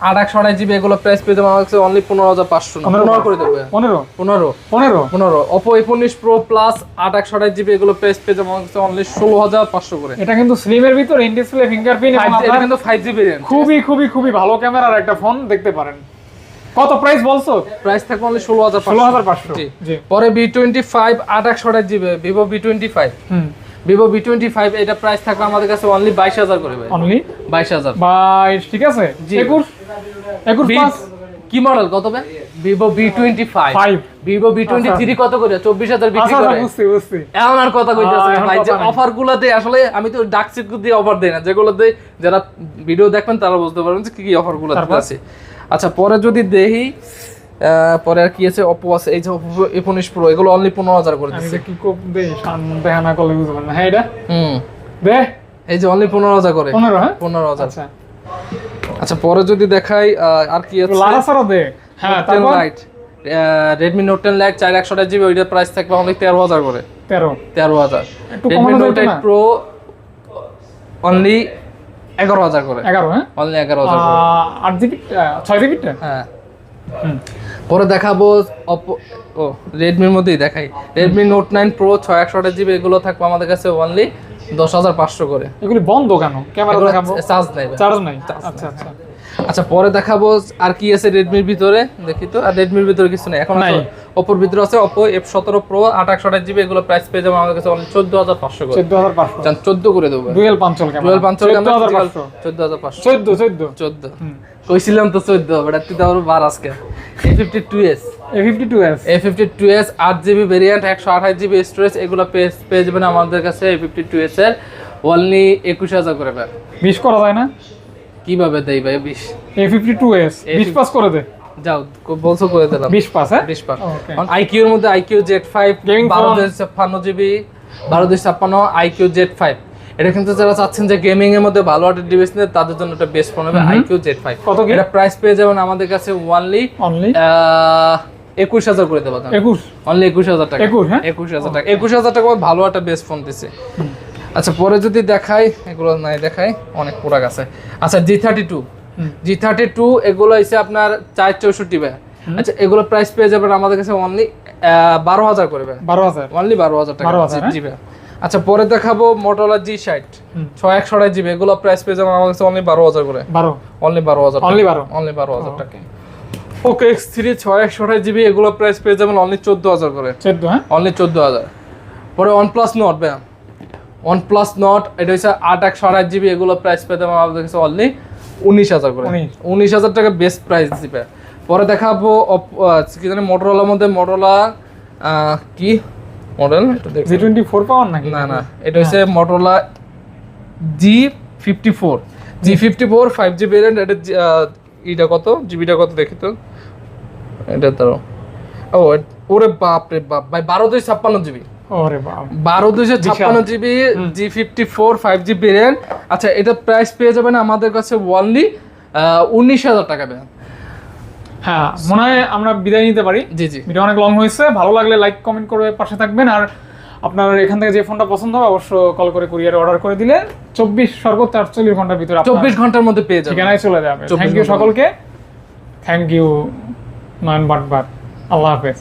Speaker 1: আট একশো আঠাশ জিবি এগুলো প্রাইস পেয়ে যাবে আমার কাছে অনলি পনেরো হাজার পাঁচশো পনেরো? করে দেবে
Speaker 2: পনেরো?
Speaker 1: পনেরো।
Speaker 2: পনেরো?
Speaker 1: পনেরো। ওপো উনিশ প্রো প্লাস আট একশো আঠাশ জিবি এগুলো প্রাইস পেয়ে যাবে আমার কাছে অনলি ষোলো হাজার পাঁচশো করে।
Speaker 2: এটা কিন্তু স্লিমের ভিতর ইন ডিসপ্লে ফিঙ্গারপ্রিন্ট
Speaker 1: এটা কিন্তু ফাইভ জিবি
Speaker 2: খুবই খুবই খুবই ভালো ক্যামেরার একটা ফোন দেখতে পারেন। কত প্রাইস বলছো?
Speaker 1: প্রাইস থাকবে অনলি ষোলো হাজার
Speaker 2: ষোলো হাজার পাঁচশো।
Speaker 1: পরে বি টোয়েন্টি ফাইভ আট একশো আঠাশ GB Vivo B twenty five Vivo B twenty five এটা প্রাইস থাকবে আমাদের কাছে অনলি বাইশ হাজার করে ভাই।
Speaker 2: অনলি
Speaker 1: বাইশ হাজার।
Speaker 2: বাইশ ঠিক আছে। একুশ? একুশ
Speaker 1: কি মডেল কত ভাই? Vivo B twenty five Vivo B twenty three কত করে? চব্বিশ হাজার বিক্রি
Speaker 2: আচ্ছা আচ্ছা,
Speaker 1: করে।
Speaker 2: বুঝছি বুঝছি।
Speaker 1: এমন আর কথা কইতেছে
Speaker 2: আহ, এখন
Speaker 1: ভাই যে অফার গুলোতে আসলে আমি তো ডাক দিয়ে অফার দেই না। যেগুলো দেই যারা ভিডিও দেখবেন তারা বুঝতে পারবেন যে কি কি
Speaker 2: অফারগুলো
Speaker 1: আছে। আচ্ছা পরে যদি দেখি পরে আর কি আছে অপো আছে এই যে অপো উনিশ প্রো এগুলো অনলি পনেরো হাজার করে দিচ্ছে
Speaker 2: কি কোপ দেই সান দেখা না করলে বুঝতে না। হ্যাঁ এটা?
Speaker 1: হুম।
Speaker 2: দে।
Speaker 1: এই যে অনলি পনেরো হাজার করে।
Speaker 2: পনেরো হ্যাঁ?
Speaker 1: পনেরো হাজার।
Speaker 2: আচ্ছা।
Speaker 1: আচ্ছা পরে যদি দেখাই আর কি আছে?
Speaker 2: লারাসারা দে। হ্যাঁ তারপর?
Speaker 1: Lite Redmi Note ten lite চার একশো জিবি ওইটার প্রাইস থাকবে অনলি তেরো হাজার করে।
Speaker 2: তেরো।
Speaker 1: তেরো হাজার।
Speaker 2: একটু
Speaker 1: Redmi Note eight? Pro only এগারো হাজার করে।
Speaker 2: এগারো হ্যাঁ?
Speaker 1: অনলি এগারো হাজার
Speaker 2: আট জিবি ছয় জিবিটা?
Speaker 1: হ্যাঁ। পরে দেখাবো অপো ও রেডমির মধ্যেই দেখাই। রেডমি নোট নাইন প্রো ছয় একশো আঠাশ জিবি এগুলো থাকবে আমাদের কাছে অনলি দশ হাজার পাঁচশো করে।
Speaker 2: এগুলি বন্ধ কেন? ক্যামেরা দেখাবো?
Speaker 1: চার্জ নেই
Speaker 2: চার্জ নাই। আচ্ছা আচ্ছা।
Speaker 1: আচ্ছা পরে দেখাবো আর কি আছে রেডমির ভিতরে। দেখি তো। আর রেডমির ভিতরে কিছু নেই। এখন। অপোর ভিতরে আছে অপো এফ সতেরো প্রো আট একশো আঠাশ জিবি এগুলো প্রাইস পেয়ে যাবে আমাদের কাছে চোদ্দ হাজার পাঁচশো
Speaker 2: চোদ্দ হাজার পাঁচশো।
Speaker 1: চোদ্দ করে দেবো।
Speaker 2: ডুয়েল
Speaker 1: পাঁচশো
Speaker 2: পাঁচশো
Speaker 1: চোদ্দ হাজার পাঁচশো।
Speaker 2: চোদ্দ চোদ্দ
Speaker 1: চোদ্দ? কইছিলাম তো চোদ্দ বেটা তুই তো বার আজকে। A fifty two S
Speaker 2: A fifty two S
Speaker 1: A fifty two S আট জিবি ভেরিয়েন্ট একশো আঠাশ জিবি স্টোরেজ এগুলো পেয়ে পেয়ে যাবেন আমাদের কাছে এ ফিফটি টু এস এর। অনলি একুশ হাজার করে
Speaker 2: বিশ করা যায় না?
Speaker 1: কীভাবে দেই ভাই? বিশ।
Speaker 2: এ ফিফটি টু এস বিশ পাস করে দে।
Speaker 1: যাও বলছো করে দিলাম।
Speaker 2: বিশ পাস হ্যাঁ?
Speaker 1: বিশ পার
Speaker 2: Okay.
Speaker 1: আইকিউ এর মধ্যে আইকিউ জেড ফাইভ
Speaker 2: Gaming
Speaker 1: বারো
Speaker 2: phone.
Speaker 1: দুই ছাপ্পান্ন জিবি বারো দুই ছাপ্পান্ন আইকিউ জেড ফাইভ এটা কিন্তু যারা চাচ্ছেন যে গেমিং এর মধ্যে ভালো একটা ডিভাইস নিয়ে তাদের জন্য একটা বেস্ট ফোন হবে আইকিউ জেড ফাইভ
Speaker 2: কত কি?
Speaker 1: এটা প্রাইস পেয়ে যাবেন আমাদের কাছে ওয়ানলি
Speaker 2: অনলি
Speaker 1: একুশ হাজার করে দেবো
Speaker 2: একুশ?
Speaker 1: অনলি একুশ হাজার টাকা।
Speaker 2: 21, হ্যাঁ?
Speaker 1: একুশ হাজার টাকা। একুশ হাজার টাকা ভালো একটা বেস্ট ফোন দিছে। আচ্ছা পরে যদি দেখাই এগুলো নাই দেখাই অনেক পুরা গেছে আচ্ছা G thirty two G thirty two এগুলো হচ্ছে আপনার চার চৌষট্টি ভাই আচ্ছা এগুলো প্রাইস পেয়ে যাবেন আমাদের কাছে অনলি বারো হাজার করে ভাই
Speaker 2: বারো হাজার।
Speaker 1: অনলি বারো হাজার টাকা।
Speaker 2: 12,000,
Speaker 1: জি-
Speaker 2: হ্যাঁ?
Speaker 1: ভাই আচ্ছা পরে দেখাবো মোটরলা জি ষাট। ছয় একশো আড়াই জিবি এগুলো প্রাইস পেয়ে যাবেন আমার কাছে অনলি বারো হাজার করে।
Speaker 2: বারো।
Speaker 1: অনলি বারো হাজার
Speaker 2: অনলি বারো।
Speaker 1: অনলি বারো হাজার টাকা ওকে এক্স থ্রি ছয় একশো আঠাশ জিবি এগুলো প্রাইস পেয়ে যাবেন অনলি চোদ্দ হাজার করে।
Speaker 2: চোদ্দ হ্যাঁ?
Speaker 1: অনলি চোদ্দ হাজার। পরে ওয়ান প্লাস নট ভাই ওয়ান প্লাস নট এটা হচ্ছে আট একশো আট জিবি এগুলো প্রাইস পেতে আমাদের কাছে অনলি উনিশ হাজার করে। উনিশ। হাজার টাকা বেস্ট প্রাইস দিবে। পরে দেখাবো কি জানি মোটরোলার মধ্যে মোটরোলা কি model
Speaker 2: G twenty four power নাকি?
Speaker 1: না না এটা হচ্ছে Motorola G fifty four G. Fifty four five G variant এটা ইটা কত? জিবিটা কত দেখি তো। এটা ধরো। ও ওরে বাপ রে বাপ ভাই বারো দুই ছাপ্পান্ন জিবি বারো দুইশো ছাপ্পান্ন GB G fifty four five G variant আচ্ছা এটা প্রাইস পেয়ে যাবেন আমাদের কাছে ওয়ানলি উনিশ হাজার টাকা দেন
Speaker 2: হ্যাঁ মনে হয় আমরা বিদায় নিতে পারি।
Speaker 1: জি জি।
Speaker 2: ভিডিও অনেক লং হয়েছে ভালো লাগলে লাইক কমেন্ট করে পাশে থাকবেন। আর আপনার এখান থেকে যে ফোনটা পছন্দ হবে অবশ্য কল করে কুরিয়ারে অর্ডার করে দিলে চব্বিশ সর্বোচ্চ আটচল্লিশ ঘণ্টার ভিতরে
Speaker 1: চব্বিশ ঘণ্টার মধ্যে পেয়ে যাবেন।
Speaker 2: ঠিকানায় চলে যাবে। থ্যাংক ইউ সকলকে। Thank you Nayan but but আল্লাহ হাফেজ।